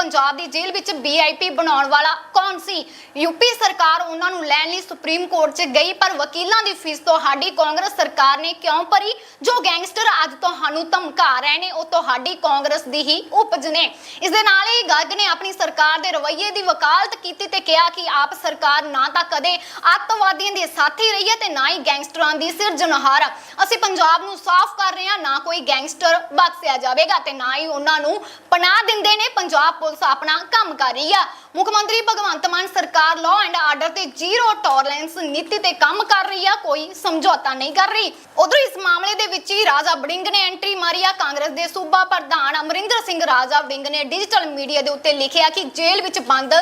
ਪੰਜਾਬ ਦੀ ਜੇਲ੍ਹ ਵਿੱਚ ਵੀਆਈਪੀ ਬਣਾਉਣ ਵਾਲਾ ਕੌਣ ਸੀ? ਯੂਪੀ ਸਰਕਾਰ ਉਹਨਾਂ ਨੂੰ ਲੈਣ ਲਈ ਸੁਪਰੀਮ ਕੋਰਟ 'ਚ ਗਈ, ਪਰ ਵਕੀਲਾਂ ਦੀ ਫੀਸ ਤੁਹਾਡੀ ਕਾਂਗਰਸ ਸਰਕਾਰ ਨੇ ਕਿਉਂ ਭਰੀ? ਜੋ ਗੈਂਗਸਟਰ ਅੱਜ ਤੁਹਾਨੂੰ ਧਮਕਾ ਰਹੇ ਨੇ, ਉਹ ਤੁਹਾਡੀ ਕਾਂਗਰਸ ਦੀ ਹੀ ਉਪਜ ਨੇ। ਇਸ ਦੇ ਨਾਲ ਹੀ ਗੱਗ ਨੇ ਆਪਣੀ ਸਰਕਾਰ ਦੇ ਰਵੱਈਏ ਦੀ ਵਕਾਲਤ ਕੀਤੀ ਤੇ ਕਿਹਾ ਕਿ ਆਪ ਸਰਕਾਰ ਨਾ ਤਾਂ ਕਦੇ ਅੱਤਵਾਦੀਆਂ ਦੇ ਸਾਥੀ ਰਹੀ ਹੈ ਤੇ ਨਾ ਹੀ ਗੈਂਗਸਟਰਾਂ ਦੀ ਸਿਰਜਣਹਾਰ। ਅਸੀਂ ਪੰਜਾਬ ਨੂੰ ਸਾਫ਼ ਕਰ ਰਹੇ ਹਾਂ, ਨਾ ਕੋਈ ਗੈਂਗਸਟਰ ਬਖਸ਼ਿਆ ਜਾਵੇਗਾ ਤੇ ਨਾ ਹੀ ਉਹਨਾਂ ਨੂੰ ਪਨਾਹ ਦਿੰਦੇ ਨੇ। ਪੰਜਾਬ ਪੁਲਿਸ ਆਪਣਾ ਕੰਮ ਕਰ ਰਹੀ ਆ। ਮੁੱਖ ਮੰਤਰੀ ਭਗਵੰਤ ਮਾਨ ਸਰਕਾਰ ਲਾਅ ਐਂਡ ਆਰਡਰ ਤੇ ਜ਼ੀਰੋ ਟੋਲਰੈਂਸ ਨੀਤੀ ਤੇ ਕੰਮ ਕਰ ਰਹੀ ਆ, ਕੋਈ ਸਮਝੌਤਾ ਨਹੀਂ ਕਰ ਰਹੀ। ਉਧਰ ਇਸ ਮਾਮਲੇ ਦੇ ਵਿੱਚ ਹੀ ਰਾਜਾ ਵੜਿੰਗ ਨੇ ਐਂਟਰੀ ਮਾਰੀ ਆ, ਕਾਂਗਰਸ ਦੇ ਸੂਬਾ ਪ੍ਰਧਾਨ ਅਮਰਿੰਦਰ ਸਿੰਘ ਰਾਜਾ ਵੜਿੰਗ ਨੇ ਡਿਜੀਟਲ ਮੀਡੀਆ ਦੇ ਉੱਤੇ ਲਿਖਿਆ ਕਿ ਜੇਲ੍ਹ ਵਿੱਚ ਬੰਦ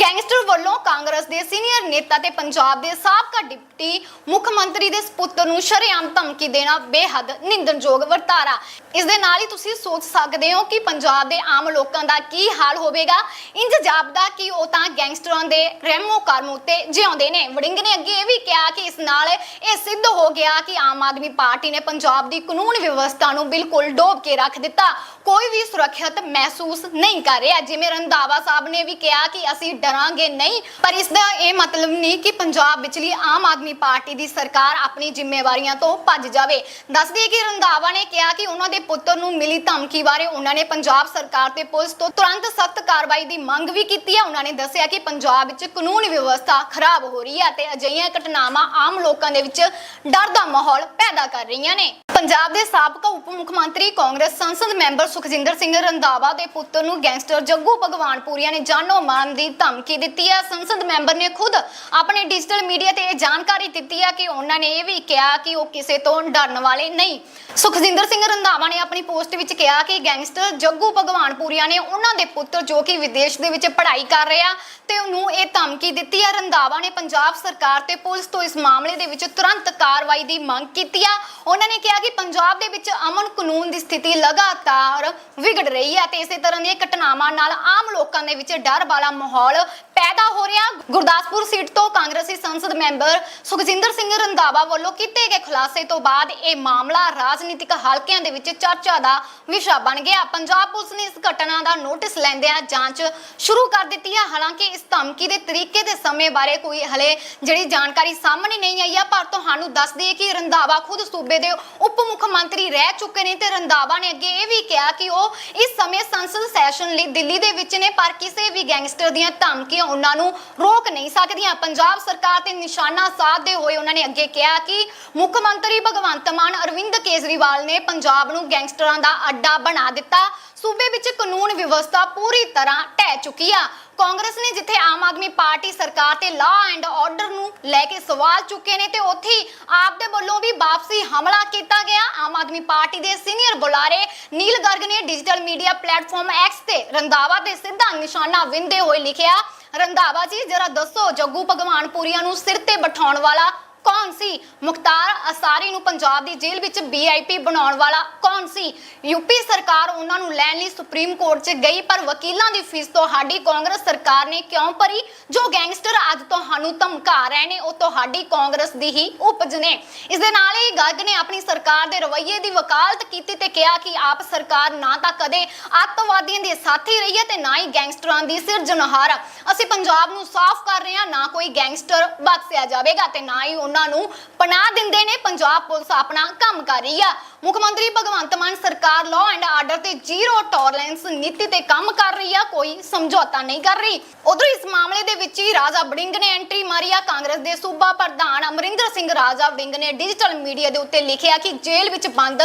ਗੈਂਗਸਟਰ ਵੱਲੋਂ ਕਾਂਗਰਸ ਦੇ ਸੀਨੀਅਰ ਨੇਤਾ ਤੇ ਪੰਜਾਬ ਦੇ ਸਾਬਕਾ ਡਿਪਟੀ ਮੁੱਖ ਮੰਤਰੀ ਦੇ ਸਪੁੱਤਰ ਨੂੰ ਸ਼ਰੇਆਮ ਧਮਕੀ ਦੇਣਾ ਬੇਹੱਦ ਨਿੰਦਣਯੋਗ ਵਰਤਾਰਾ। ਇਸ ਦੇ ਨਾਲ ਹੀ ਤੁਸੀਂ ਸੋਚ ਸਕਦੇ ਹੋ ਕਿ ਪੰਜਾਬ ਦੇ ਆਮ ਲੋਕਾਂ ਦਾ ਕੀ ਹਾਲ ਹੋਵੇਗਾ। ਇੰਜ ਜਾਪਦਾ ਕਿ ਉਹ ਤਾਂ ਗੈਂਗਸਟਰਾਂ ਦੇ ਰਹਿਮੋ ਕਰਮ ਉੱਤੇ ਜਿਉਂਦੇ ਨੇ। ਵੜਿੰਗ ਨੇ ਅੱਗੇ ਇਹ ਵੀ ਕਿਹਾ ਕਿ ਇਸ ਨਾਲ ਇਹ ਸਿੱਧ ਹੋ ਗਿਆ ਕਿ ਆਮ ਆਦਮੀ ਪਾਰਟੀ ਨੇ ਪੰਜਾਬ ਦੀ ਕਾਨੂੰਨ ਵਿਵਸਥਾ ਨੂੰ ਬਿਲਕੁਲ ਡੋਬ ਕੇ ਰੱਖ ਦਿੱਤਾ। ਕੋਈ ਵੀ ਸੁਰੱਖਿਅਤ ਮਹਿਸੂਸ ਨਹੀਂ ਕਰ ਰਿਹਾ। ਜਿਵੇਂ ਰੰਧਾਵਾ ਸਾਹਿਬ ਨੇ ਵੀ ਕਿਹਾ ਕਿ ਅਸੀਂ ਡਰਾਂਗੇ ਨਹੀਂ, ਪਰ ਇਸ ਦਾ ਇਹ ਮਤਲਬ ਨਹੀਂ ਕਿ ਪੰਜਾਬ ਵਿਚਲੀ ਆਮ ਆਦਮੀ ਪਾਰਟੀ ਦੀ ਸਰਕਾਰ ਆਪਣੀ ਜ਼ਿੰਮੇਵਾਰੀਆਂ ਤੋਂ ਭੱਜ ਜਾਵੇ। ਦੱਸ ਦਈਏ ਕਿ ਰੰਧਾਵਾ ਨੇ ਕਿਹਾ ਕਿ ਉਹਨਾਂ ਦੇ ਪੁੱਤਰ ਨੂੰ ਮਿਲੀ ਧਮਕੀ ਬਾਰੇ ਉਹਨਾਂ ਨੇ ਪੰਜਾਬ ਸਰਕਾਰ ਤੇ ਪੁਲਿਸ ਤੋਂ ਤੁਰੰਤ ਸਖਤ ਕਾਰਵਾਈ ਦੀ ਮੰਗ ਵੀ ਕੀਤੀ ਹੈ। ਉਹਨਾਂ ਨੇ ਦੱਸਿਆ ਕਿ ਪੰਜਾਬ ਵਿੱਚ ਕਾਨੂੰਨ ਵਿਵਸਥਾ ਖਰਾਬ ਹੋ ਰਹੀ ਹੈ ਤੇ ਅਜਿਹੀਆਂ ਘਟਨਾਵਾਂ ਆਮ ਲੋਕਾਂ ਦੇ ਵਿੱਚ ਡਰ ਦਾ ਮਾਹੌਲ ਪੈਦਾ ਕਰ ਰਹੀਆਂ ਨੇ। ਪੰਜਾਬ ਦੇ ਸਾਬਕਾ ਉਪ ਮੁੱਖ ਮੰਤਰੀ, ਕਾਂਗਰਸ ਸੰਸਦ ਮੈਂਬਰ ਸੁਖਜਿੰਦਰ ਸਿੰਘ ਰੰਧਾਵਾ ਦੇ ਪੁੱਤਰ ਨੂੰ ਗੈਂਗਸਟਰ ਜੱਗੂ ਭਗਵਾਨਪੁਰੀਆ ਨੇ ਜਾਨੋਂ ਮਾਰਨ ਦੀ ਧਮਕੀ ਦਿੱਤੀ ਹੈ। ਸੰਸਦ ਮੈਂਬਰ ਨੇ ਖੁਦ ਆਪਣੇ ਡਿਜੀਟਲ ਮੀਡੀਆ ਤੇ ਇਹ ਜਾਣਕਾਰੀ ਦਿੱਤੀ ਹੈ ਕਿ ਉਹਨਾਂ ਨੇ ਇਹ ਵੀ ਕਿਹਾ ਕਿ ਉਹ ਕਿਸੇ ਤੋਂ ਡਰਨ ਵਾਲੇ ਨਹੀਂ। ਸੁਖਜਿੰਦਰ ਸਿੰਘ ਰੰਧਾਵਾ ਨੇ ਆਪਣੀ ਪੋਸਟ ਵਿੱਚ ਕਿਹਾ ਕਿ ਗੈਂਗਸਟਰ ਜੱਗੂ ਭਗਵਾਨਪੁਰੀਆ ਨੇ ਉਹਨਾਂ ਦੇ ਪੁੱਤਰ ਜੋ ਕਿ ਵਿਦੇਸ਼ ਦੇ ਵਿੱਚ ਪੜ੍ਹਾਈ ਕਰ ਰਿਹਾ ਤੇ ਉਹਨੂੰ ਇਹ ਧਮਕੀ ਦਿੱਤੀ ਹੈ। ਰੰਧਾਵਾ ਨੇ ਪੰਜਾਬ ਸਰਕਾਰ ਤੇ ਪੁਲਿਸ ਤੋਂ ਇਸ ਮਾਮਲੇ ਦੇ ਵਿੱਚ ਤੁਰੰਤ ਕਾਰਵਾਈ ਦੀ ਮੰਗ ਕੀਤੀ ਆ ਉਹਨਾਂ ਨੇ ਕਿਹਾ ਕਿ ਪੰਜਾਬ ਦੇ ਵਿੱਚ ਅਮਨ ਕਾਨੂੰਨ ਦੀ ਸਥਿਤੀ ਲਗਾਤਾਰ ਵਿਗੜ ਰਹੀ ਹੈ ਤੇ ਇਸੇ ਤਰ੍ਹਾਂ ਦੀਆਂ ਘਟਨਾਵਾਂ ਨਾਲ ਆਮ ਲੋਕਾਂ ਦੇ ਵਿੱਚ ਡਰ ਵਾਲਾ ਮਾਹੌਲ ਪੈਦਾ ਹੋ ਰਿਹਾ। ਗੁਰਦਾਸਪੁਰ ਸੀਟ ਤੋਂ ਕਾਂਗਰਸੀ ਸੰਸਦ ਮੈਂਬਰ ਸੁਖਜਿੰਦਰ ਸਿੰਘ ਰੰਧਾਵਾ ਵੱਲੋਂ ਕੀਤੇ ਗਏ ਖੁਲਾਸੇ ਤੋਂ ਬਾਅਦ ਇਹ ਮਾਮਲਾ ਰਾਜਨੀਤਿਕ ਹਲਕਿਆਂ ਦੇ ਵਿੱਚ ਚਰਚਾ ਦਾ ਵਿਸ਼ਾ ਬਣ ਗਿਆ। ਪੰਜਾਬ ਪੁਲਿਸ ਨੇ ਇਸ ਘਟਨਾ ਦਾ ਨੋਟਿਸ ਲੈਂਦਿਆਂ ਜਾਂਚ ਸ਼ੁਰੂ ਕਰ ਦਿੱਤੀ ਹੈ। ਹਾਲਾਂਕਿ ਇਸ ਧਮਕੀ ਦੇ ਤਰੀਕੇ ਤੇ ਸਮੇਂ ਬਾਰੇ ਕੋਈ ਹਲੇ ਜਿਹੜੀ ਜਾਣਕਾਰੀ ਸਾਹਮਣੇ ਨਹੀਂ ਆਈ ਹੈ, ਪਰ ਤੁਹਾਨੂੰ ਦੱਸ ਦਈਏ ਕਿ ਰੰਧਾਵਾ ਖੁਦ ਸੂਬੇ ਦੇ ਉਪ ਮੁੱਖ ਮੰਤਰੀ ਰਹਿ ਚੁੱਕੇ ਨੇ ਤੇ ਰੰਧਾਵਾ ਨੇ ਅੱਗੇ ਇਹ ਵੀ ਕਿਹਾ ਕਿ ਉਹ ਇਸ ਸਮੇਂ ਸੰਸਦ ਸੈਸ਼ਨ ਲਈ ਦਿੱਲੀ ਦੇ ਵਿੱਚ ਨੇ, ਪਰ ਕਿਸੇ ਵੀ ਗੈਂਗਸਟਰ ਦੀਆਂ ਧਮਕੀਆਂ ਉਹਨਾਂ ਨੂੰ ਰੋਕ ਨਹੀਂ ਸਕਦੀਆਂ। ਪੰਜਾਬ ਸਰਕਾਰ ਤੇ ਨਿਸ਼ਾਨਾ ਸਾਧਦੇ ਹੋਏ ਉਹਨਾਂ ਨੇ ਅੱਗੇ ਕਿਹਾ ਕਿ ਮੁੱਖ ਮੰਤਰੀ ਭਗਵੰਤ ਮਾਨ, ਅਰਵਿੰਦ ਕੇਜਰੀਵਾਲ ਨੇ ਪੰਜਾਬ ਨੂੰ ਗੈਂਗਸਟਰਾਂ ਦਾ ਅੱਡਾ ਬਣਾ ਦਿੱਤਾ। ਸੂਬੇ ਵਿੱਚ ਕਾਨੂੰਨ ਵਿਵਸਥਾ ਪੂਰੀ ਤਰ੍ਹਾਂ ਢਹਿ ਚੁੱਕੀ ਆ। ਕਾਂਗਰਸ ਨੇ ਜਿੱਥੇ ਆਮ ਆਦਮੀ ਪਾਰਟੀ ਸਰਕਾਰ ਤੇ ਲਾਅ ਐਂਡ ਆਰਡਰ ਨੂੰ ਲੈ ਕੇ ਸਵਾਲ ਚੁੱਕੇ ਨੇ ਤੇ ਉੱਥੇ ਆਪ ਦੇ ਵੱਲੋਂ ਵੀ ਵਾਪਸੀ ਹਮਲਾ ਕੀਤਾ ਗਿਆ। ਆਮ ਆਦਮੀ ਪਾਰਟੀ ਦੇ ਸੀਨੀਅਰ ਬੁਲਾਰੇ ਨੀਲ ਗਰਗ ਨੇ ਡਿਜੀਟਲ ਮੀਡੀਆ ਪਲੇਟਫਾਰਮ ਐਕਸ ਤੇ ਰੰਧਾਵਾ ਤੇ ਸਿੱਧਾ ਨਿਸ਼ਾਨਾ ਵਿੰਦੇ ਹੋਏ ਲਿਖਿਆ। ਰੰਧਾਵਾ ਜੀ ਜਰਾ ਦੱਸੋ ਜੱਗੂ ਭਗਵਾਨਪੁਰੀਆ ਨੂੰ ਸਿਰ ਤੇ ਬਿਠਾਉਣ ਵਾਲਾ ਕੌਣ ਸੀ? ਮੁਖਤਾਰ ਅਸਾਰੀ ਨੂੰ ਪੰਜਾਬ ਦੀ ਜੇਲ੍ਹ ਵਿੱਚ ਵੀਆਈਪੀ ਬਣਾਉਣ ਵਾਲਾ ਕੌਣ ਸੀ? ਯੂਪੀ ਸਰਕਾਰ ਉਹਨਾਂ ਨੂੰ ਲੈਣ ਲਈ ਸੁਪਰੀਮ ਕੋਰਟ 'ਚ ਗਈ, ਪਰ ਵਕੀਲਾਂ ਦੀ ਫੀਸ ਤੁਹਾਡੀ ਕਾਂਗਰਸ ਸਰਕਾਰ ਨੇ ਕਿਉਂ ਭਰੀ? ਜੋ ਗੈਂਗਸਟਰ ਅੱਜ ਤੁਹਾਨੂੰ ਧਮਕਾ ਰਹੇ ਨੇ, ਉਹ ਤੁਹਾਡੀ ਕਾਂਗਰਸ ਦੀ ਹੀ ਉਪਜ ਨੇ। ਇਸ ਦੇ ਨਾਲ ਹੀ ਗੱਗ ਨੇ ਆਪਣੀ ਸਰਕਾਰ ਦੇ ਰਵੱਈਏ ਦੀ ਵਕਾਲਤ ਕੀਤੀ ਤੇ ਕਿਹਾ ਕਿ ਆਪ ਸਰਕਾਰ ਨਾ ਤਾਂ ਕਦੇ ਅੱਤਵਾਦੀਆਂ ਦੇ ਸਾਥੀ ਰਹੀ ਹੈ ਤੇ ਨਾ ਹੀ ਗੈਂਗਸਟਰਾਂ ਦੀ ਸਿਰਜਣਹਾਰ। ਅਸੀਂ ਪੰਜਾਬ ਨੂੰ ਸਾਫ਼ ਕਰ ਰਹੇ ਹਾਂ, ਨਾ ਕੋਈ ਗੈਂਗਸਟਰ ਬਖਸ਼ਿਆ ਜਾਵੇਗਾ ਤੇ ਨਾ ਹੀ ਉਹਨਾਂ ਨੂੰ ਪਨਾਹ ਦਿੰਦੇ ਨੇ, ਪੰਜਾਬ ਪੁਲਿਸ ਆਪਣਾ ਕੰਮ ਕਰ ਰਹੀ ਆ। ਮੁੱਖ ਮੰਤਰੀ ਭਗਵੰਤ ਮਾਨ ਸਰਕਾਰ ਲਾਅ ਐਂਡ ਆਰਡਰ ਤੇ ਜ਼ੀਰੋ ਟੋਲਰੈਂਸ ਨੀਤੀ ਤੇ ਕੰਮ ਕਰ ਰਹੀ ਆ, ਕੋਈ ਸਮਝੌਤਾ ਨਹੀਂ ਕਰ ਰਹੀ। ਉਧਰ ਇਸ ਮਾਮਲੇ ਦੇ ਵਿੱਚ ਹੀ ਰਾਜਾ ਵੜਿੰਗ ਨੇ ਐਂਟਰੀ ਮਾਰੀ ਆ, ਕਾਂਗਰਸ ਦੇ ਸੂਬਾ ਪ੍ਰਧਾਨ ਅਮਰਿੰਦਰ ਸਿੰਘ ਰਾਜਾ ਵੜਿੰਗ ਨੇ ਡਿਜੀਟਲ ਮੀਡੀਆ ਦੇ ਉੱਤੇ ਲਿਖਿਆ ਕਿ ਜੇਲ੍ਹ ਵਿੱਚ ਬੰਦ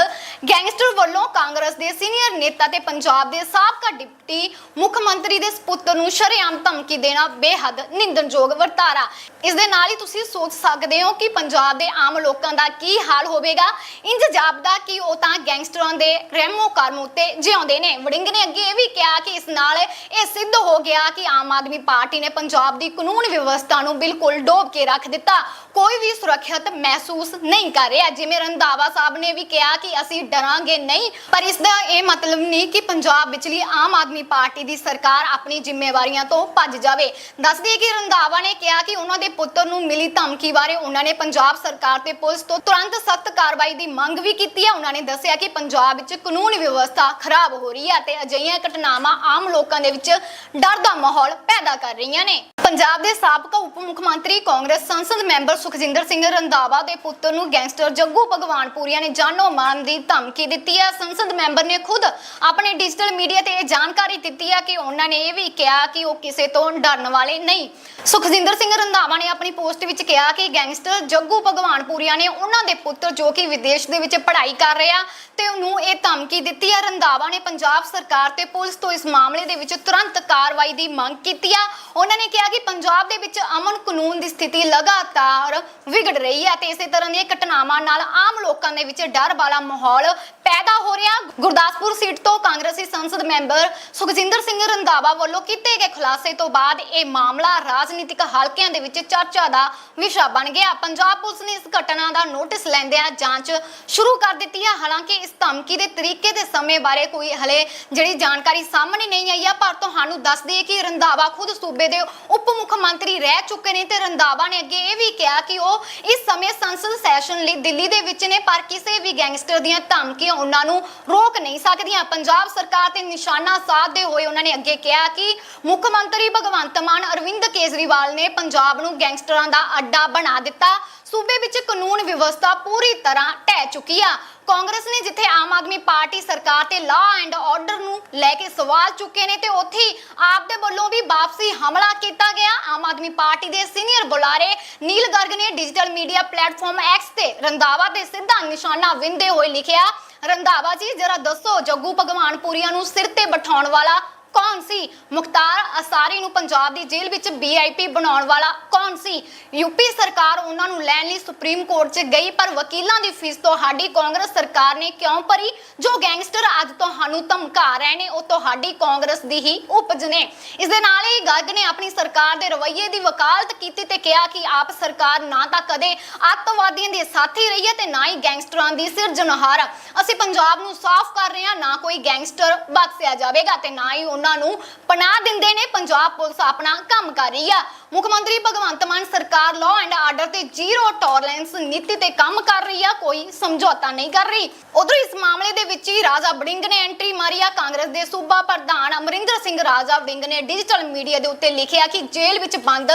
ਗੈਂਗਸਟਰ ਵੱਲੋਂ ਕਾਂਗਰਸ ਦੇ ਸੀਨੀਅਰ ਨੇਤਾ ਤੇ ਪੰਜਾਬ ਦੇ ਸਾਬਕਾ ਡਿਪਟੀ ਮੁੱਖ ਮੰਤਰੀ ਦੇ ਸਪੁੱਤਰ ਨੂੰ ਸ਼ਰੇਆਮ ਧਮਕੀ ਦੇਣਾ ਬੇਹੱਦ ਨਿੰਦਣਯੋਗ ਵਰਤਾਰਾ। ਇਸ ਦੇ ਨਾਲ ਹੀ ਤੁਸੀਂ ਸੋਚ ਸਕਦੇ ਹੋ ਕਿ ਪੰਜਾਬ ਦੇ ਆਮ ਲੋਕਾਂ ਦਾ ਕੀ ਹਾਲ ਹੋਵੇਗਾ? ਇੰਜ ਜਾਪਦਾ ਕਿ ਉਹ ਤਾਂ ਗੈਂਗਸਟਰਾਂ ਦੇ ਰਹਿਮੋ ਕਰਮ ਉੱਤੇ ਜਿਉਂਦੇ ਨੇ। ਵੜਿੰਗ ਨੇ ਅੱਗੇ ਇਹ ਵੀ ਕਿਹਾ ਕਿ ਇਸ ਨਾਲ ਇਹ ਸਿੱਧ ਹੋ ਗਿਆ ਕਿ ਆਮ ਆਦਮੀ ਪਾਰਟੀ ਨੇ ਪੰਜਾਬ ਦੀ ਕਾਨੂੰਨ ਵਿਵਸਥਾ ਨੂੰ ਬਿਲਕੁਲ ਡੋਬ ਕੇ ਰੱਖ ਦਿੱਤਾ। ਕੋਈ ਵੀ ਸੁਰੱਖਿਅਤ ਮਹਿਸੂਸ ਨਹੀਂ ਕਰ ਰਿਹਾ। ਜਿਵੇਂ ਰੰਧਾਵਾ ਸਾਹਿਬ ਨੇ ਵੀ ਕਿਹਾ ਕਿ ਅਸੀਂ ਡਰਾਂਗੇ ਨਹੀਂ, ਪਰ ਇਸ ਦਾ ਇਹ ਮਤਲਬ ਨਹੀਂ ਕਿ ਪੰਜਾਬ ਵਿਚਲੀ ਆਮ ਆਦਮੀ ਪਾਰਟੀ ਦੀ ਸਰਕਾਰ ਆਪਣੀ ਜ਼ਿੰਮੇਵਾਰੀਆਂ ਤੋਂ ਭੱਜ ਜਾਵੇ। ਦੱਸਦੀ ਦਈਏ ਕਿ ਰੰਧਾਵਾ ਨੇ ਕਿਹਾ ਕਿ ਉਹਨਾਂ ਦੇ ਪੁੱਤਰ ਨੂੰ ਮਿਲੀ ਧਮਕੀ ਬਾਰੇ ਉਹਨਾਂ ਨੇ ਨੇ ਪੰਜਾਬ ਸਰਕਾਰ ਤੇ ਪੁਲਿਸ ਤੋਂ ਤੁਰੰਤ ਸਖਤ ਕਾਰਵਾਈ ਦੀ ਮੰਗ ਵੀ ਕੀਤੀ ਹੈ। ਉਹਨਾਂ ਨੇ ਦੱਸਿਆ ਕਿ ਪੰਜਾਬ ਵਿੱਚ ਕਾਨੂੰਨ ਵਿਵਸਥਾ ਖਰਾਬ ਹੋ ਰਹੀ ਹੈ ਤੇ ਅਜਿਹੀਆਂ ਘਟਨਾਵਾਂ ਆਮ ਲੋਕਾਂ ਦੇ ਵਿੱਚ ਡਰ ਦਾ ਮਾਹੌਲ ਪੈਦਾ ਕਰ ਰਹੀਆਂ ਨੇ। ਪੰਜਾਬ ਦੇ ਸਾਬਕਾ ਉਪ ਮੁੱਖ ਮੰਤਰੀ ਕਾਂਗਰਸ ਸੰਸਦ ਮੈਂਬਰ ਸੁਖਜਿੰਦਰ ਸਿੰਘ ਰੰਧਾਵਾ ਦੇ ਪੁੱਤਰ ਨੂੰ ਗੈਂਗਸਟਰ ਜੱਗੂ ਭਗਵਾਨਪੁਰੀਆ ਨੇ ਜਾਨੋਂ ਮਾਰਨ ਦੀ ਧਮਕੀ ਦਿੱਤੀ ਹੈ। ਸੰਸਦ ਮੈਂਬਰ ਨੇ ਖੁਦ ਆਪਣੇ ਡਿਜੀਟਲ ਮੀਡੀਆ ਤੇ ਇਹ ਜਾਣਕਾਰੀ ਦਿੱਤੀ ਹੈ ਕਿ ਉਹਨਾਂ ਨੇ ਇਹ ਵੀ ਕਿਹਾ ਕਿ ਉਹ ਕਿਸੇ ਤੋਂ ਡਰਨ ਵਾਲੇ ਨਹੀਂ। ਸੁਖਜਿੰਦਰ ਸਿੰਘ ਰੰਧਾਵਾ ਨੇ ਆਪਣੀ ਪੋਸਟ ਵਿੱਚ ਕਿਹਾ ਕਿ ਗੈਂਗਸਟਰ ਜੱਗੂ ਭਗਵਾਨ ਭਗਵਾਨਪੁਰੀਆ ਨੇ ਉਹਨਾਂ ਦੇ ਪੁੱਤਰ ਜੋ ਕਿ ਵਿਦੇਸ਼ ਦੇ ਵਿੱਚ ਪੜ੍ਹਾਈ ਕਰ ਰਿਹਾ ਤੇ ਉਹਨੂੰ ਇਹ ਧਮਕੀ ਦਿੱਤੀ ਹੈ ਰੰਧਾਵਾ ਨੇ ਪੰਜਾਬ ਸਰਕਾਰ ਤੇ ਪੁਲਿਸ ਤੋਂ ਇਸ ਮਾਮਲੇ ਦੇ ਵਿੱਚ ਤੁਰੰਤ ਕਾਰਵਾਈ ਦੀ ਮੰਗ ਕੀਤੀ ਆ। ਉਹਨਾਂ ਨੇ ਕਿਹਾ ਕਿ ਪੰਜਾਬ ਦੇ ਵਿੱਚ ਅਮਨ ਕਾਨੂੰਨ ਦੀ ਸਥਿਤੀ ਲਗਾਤਾਰ ਵਿਗੜ ਰਹੀ ਹੈ ਤੇ ਇਸੇ ਤਰ੍ਹਾਂ ਦੀਆਂ ਘਟਨਾਵਾਂ ਨਾਲ ਆਮ ਲੋਕਾਂ ਦੇ ਵਿੱਚ ਡਰ ਵਾਲਾ ਮਾਹੌਲ ਪੈਦਾ ਹੋ ਰਿਹਾ। ਗੁਰਦਾਸਪੁਰ ਸੀਟ ਤੋਂ ਕਾਂਗਰਸੀ ਸੰਸਦ ਮੈਂਬਰ ਸੁਖਜਿੰਦਰ ਸਿੰਘ ਰੰਧਾਵਾ ਵੱਲੋਂ ਕੀਤੇ ਗਏ ਖੁਲਾਸੇ ਤੋਂ ਬਾਅਦ ਇਹ ਮਾਮਲਾ ਰਾਜਨੀਤਿਕ ਹਲਕਿਆਂ ਦੇ ਵਿੱਚ ਚਰਚਾ ਦਾ ਵਿਸ਼ਾ ਬਣ ਗਿਆ। ਪੰਜਾਬ ਪੁਲਿਸ ਨੇ ਇਸ ਘਟਨਾ ਦਾ ਨੋਟਿਸ ਲੈਂਦਿਆਂ ਜਾਂਚ ਸ਼ੁਰੂ ਕਰ ਦਿੱਤੀ ਹੈ। ਹਾਲਾਂਕਿ ਇਸ ਧਮਕੀ ਦੇ ਤਰੀਕੇ ਦੇ ਸਮੇਂ ਬਾਰੇ ਕੋਈ ਹਲੇ ਜਿਹੜੀ ਜਾਣਕਾਰੀ ਸਾਹਮਣੇ ਨਹੀਂ ਆਈ ਹੈ ਪਰ ਤੁਹਾਨੂੰ ਦੱਸ ਦਈਏ ਕਿ ਰੰਧਾਵਾ ਖੁਦ ਸੂਬੇ ਦੇ ਉਪ ਮੁੱਖ ਮੰਤਰੀ ਰਹਿ ਚੁੱਕੇ ਨੇ ਤੇ ਰੰਧਾਵਾ ਨੇ ਅੱਗੇ ਇਹ ਵੀ ਕਿਹਾ ਕਿ ਉਹ ਇਸ ਸਮੇਂ ਸੰਸਦ ਸੈਸ਼ਨ ਲਈ ਦਿੱਲੀ ਦੇ ਵਿੱਚ ਨੇ, ਪਰ ਕਿਸੇ ਵੀ ਗੈਂਗਸਟਰ ਦੀਆਂ ਧਮਕੀਆਂ ਉਹਨਾਂ ਨੂੰ ਰੋਕ ਨਹੀਂ ਸਕਦੀਆਂ। ਪੰਜਾਬ ਸਰਕਾਰ ਤੇ ਨਿਸ਼ਾਨਾ ਸਾਧਦੇ ਹੋਏ ਉਹਨਾਂ ਨੇ ਅੱਗੇ ਕਿਹਾ ਕਿ ਮੁੱਖ ਮੰਤਰੀ ਭਗਵੰਤ ਮਾਨ ਅਰਵਿੰਦ ਕੇਜਰੀਵਾਲ ਨੇ ਪੰਜਾਬ ਨੂੰ ਗੈਂਗਸਟਰਾਂ ਦਾ ਅੱਡਾ ਬਣਾ ਦਿੱਤਾ ਸੂਬੇ ਵਿੱਚ ਕਾਨੂੰਨ ਵਿਵਸਥਾ ਪੂਰੀ ਤਰ੍ਹਾਂ ਢਹਿ ਚੁੱਕੀ ਆ। ਕਾਂਗਰਸ ਨੇ ਜਿੱਥੇ ਆਮ ਆਦਮੀ ਪਾਰਟੀ ਸਰਕਾਰ ਤੇ ਲਾਅ ਐਂਡ ਆਰਡਰ ਨੂੰ ਲੈ ਕੇ ਸਵਾਲ ਚੁੱਕੇ ਨੇ ਤੇ ਉੱਥੇ ਆਪ ਦੇ ਵੱਲੋਂ ਵੀ ਵਾਪਸੀ ਹਮਲਾ ਕੀਤਾ ਗਿਆ। ਆਮ ਆਦਮੀ ਪਾਰਟੀ ਦੇ ਸੀਨੀਅਰ ਬੁਲਾਰੇ ਨੀਲ ਗਰਗ ਨੇ ਡਿਜੀਟਲ ਮੀਡੀਆ ਪਲੇਟਫਾਰਮ ਐਕਸ ਤੇ ਰੰਧਾਵਾ ਤੇ ਸਿੱਧਾ ਨਿਸ਼ਾਨਾ ਵਿੰਦੇ ਹੋਏ ਲਿਖਿਆ, ਰੰਧਾਵਾ ਜੀ, ਜਰਾ ਦੱਸੋ ਜੱਗੂ ਭਗਵਾਨਪੁਰੀਆ ਨੂੰ ਸਿਰ ਤੇ ਬਿਠਾਉਣ ਵਾਲਾ ਕੌਣ ਸੀ? ਮੁਖਤਾਰ ਅਸਾਰੀ ਨੂੰ ਪੰਜਾਬ ਦੀ ਜੇਲ੍ਹ ਵਿੱਚ ਵੀਆਈਪੀ ਬਣਾਉਣ ਵਾਲਾ ਕੌਣ ਸੀ? ਯੂਪੀ ਸਰਕਾਰ ਉਹਨਾਂ ਨੂੰ ਲੈਣ ਲਈ ਸੁਪਰੀਮ ਕੋਰਟ 'ਚ ਗਈ, ਪਰ ਵਕੀਲਾਂ ਦੀ ਫੀਸ ਤੁਹਾਡੀ ਕਾਂਗਰਸ ਸਰਕਾਰ ਨੇ ਕਿਉਂ ਭਰੀ? ਜੋ ਗੈਂਗਸਟਰ ਅੱਜ ਤੁਹਾਨੂੰ ਧਮਕਾ ਰਹੇ ਨੇ, ਉਹ ਤੁਹਾਡੀ ਕਾਂਗਰਸ ਦੀ ਹੀ ਉਪਜ ਨੇ। ਇਸ ਦੇ ਨਾਲ ਹੀ ਗੱਗ ਨੇ ਆਪਣੀ ਸਰਕਾਰ ਦੇ ਰਵੱਈਏ ਦੀ ਵਕਾਲਤ ਕੀਤੀ ਤੇ ਕਿਹਾ ਕਿ ਆਪ ਸਰਕਾਰ ਨਾ ਤਾਂ ਕਦੇ ਅੱਤਵਾਦੀਆਂ ਦੇ ਸਾਥੀ ਰਹੀ ਹੈ ਤੇ ਨਾ ਹੀ ਗੈਂਗਸਟਰਾਂ ਦੀ ਸਿਰਜਣਹਾਰ। ਅਸੀਂ ਪੰਜਾਬ ਨੂੰ ਸਾਫ਼ ਕਰ ਰਹੇ ਹਾਂ, ਨਾ ਕੋਈ ਗੈਂਗਸਟਰ ਬਖਸ਼ਿਆ ਜਾਵੇਗਾ ਤੇ ਨਾ ਹੀ ਉਹਨਾਂ ਨੂੰ ਪਨਾਹ ਦਿੰਦੇ ਨੇ, ਪੰਜਾਬ ਪੁਲਿਸ ਆਪਣਾ ਕੰਮ ਕਰ ਰਹੀ ਆ। ਮੁੱਖ ਮੰਤਰੀ ਭਗਵੰਤ ਮਾਨ ਸਰਕਾਰ ਲਾਅ ਐਂਡ ਆਰਡਰ ਤੇ ਜ਼ੀਰੋ ਟੋਲਰੈਂਸ ਨੀਤੀ ਤੇ ਕੰਮ ਕਰ ਰਹੀ ਆ, ਕੋਈ ਸਮਝੌਤਾ ਨਹੀਂ ਕਰ ਰਹੀ। ਉਧਰ ਇਸ ਮਾਮਲੇ ਦੇ ਵਿੱਚ ਹੀ ਰਾਜਾ ਵੜਿੰਗ ਨੇ ਐਂਟਰੀ ਮਾਰੀ ਆ, ਕਾਂਗਰਸ ਦੇ ਸੂਬਾ ਪ੍ਰਧਾਨ ਅਮਰਿੰਦਰ ਸਿੰਘ ਰਾਜਾ ਵੜਿੰਗ ਨੇ ਡਿਜੀਟਲ ਮੀਡੀਆ ਦੇ ਉੱਤੇ ਲਿਖਿਆ ਕਿ ਜੇਲ੍ਹ ਵਿੱਚ ਬੰਦ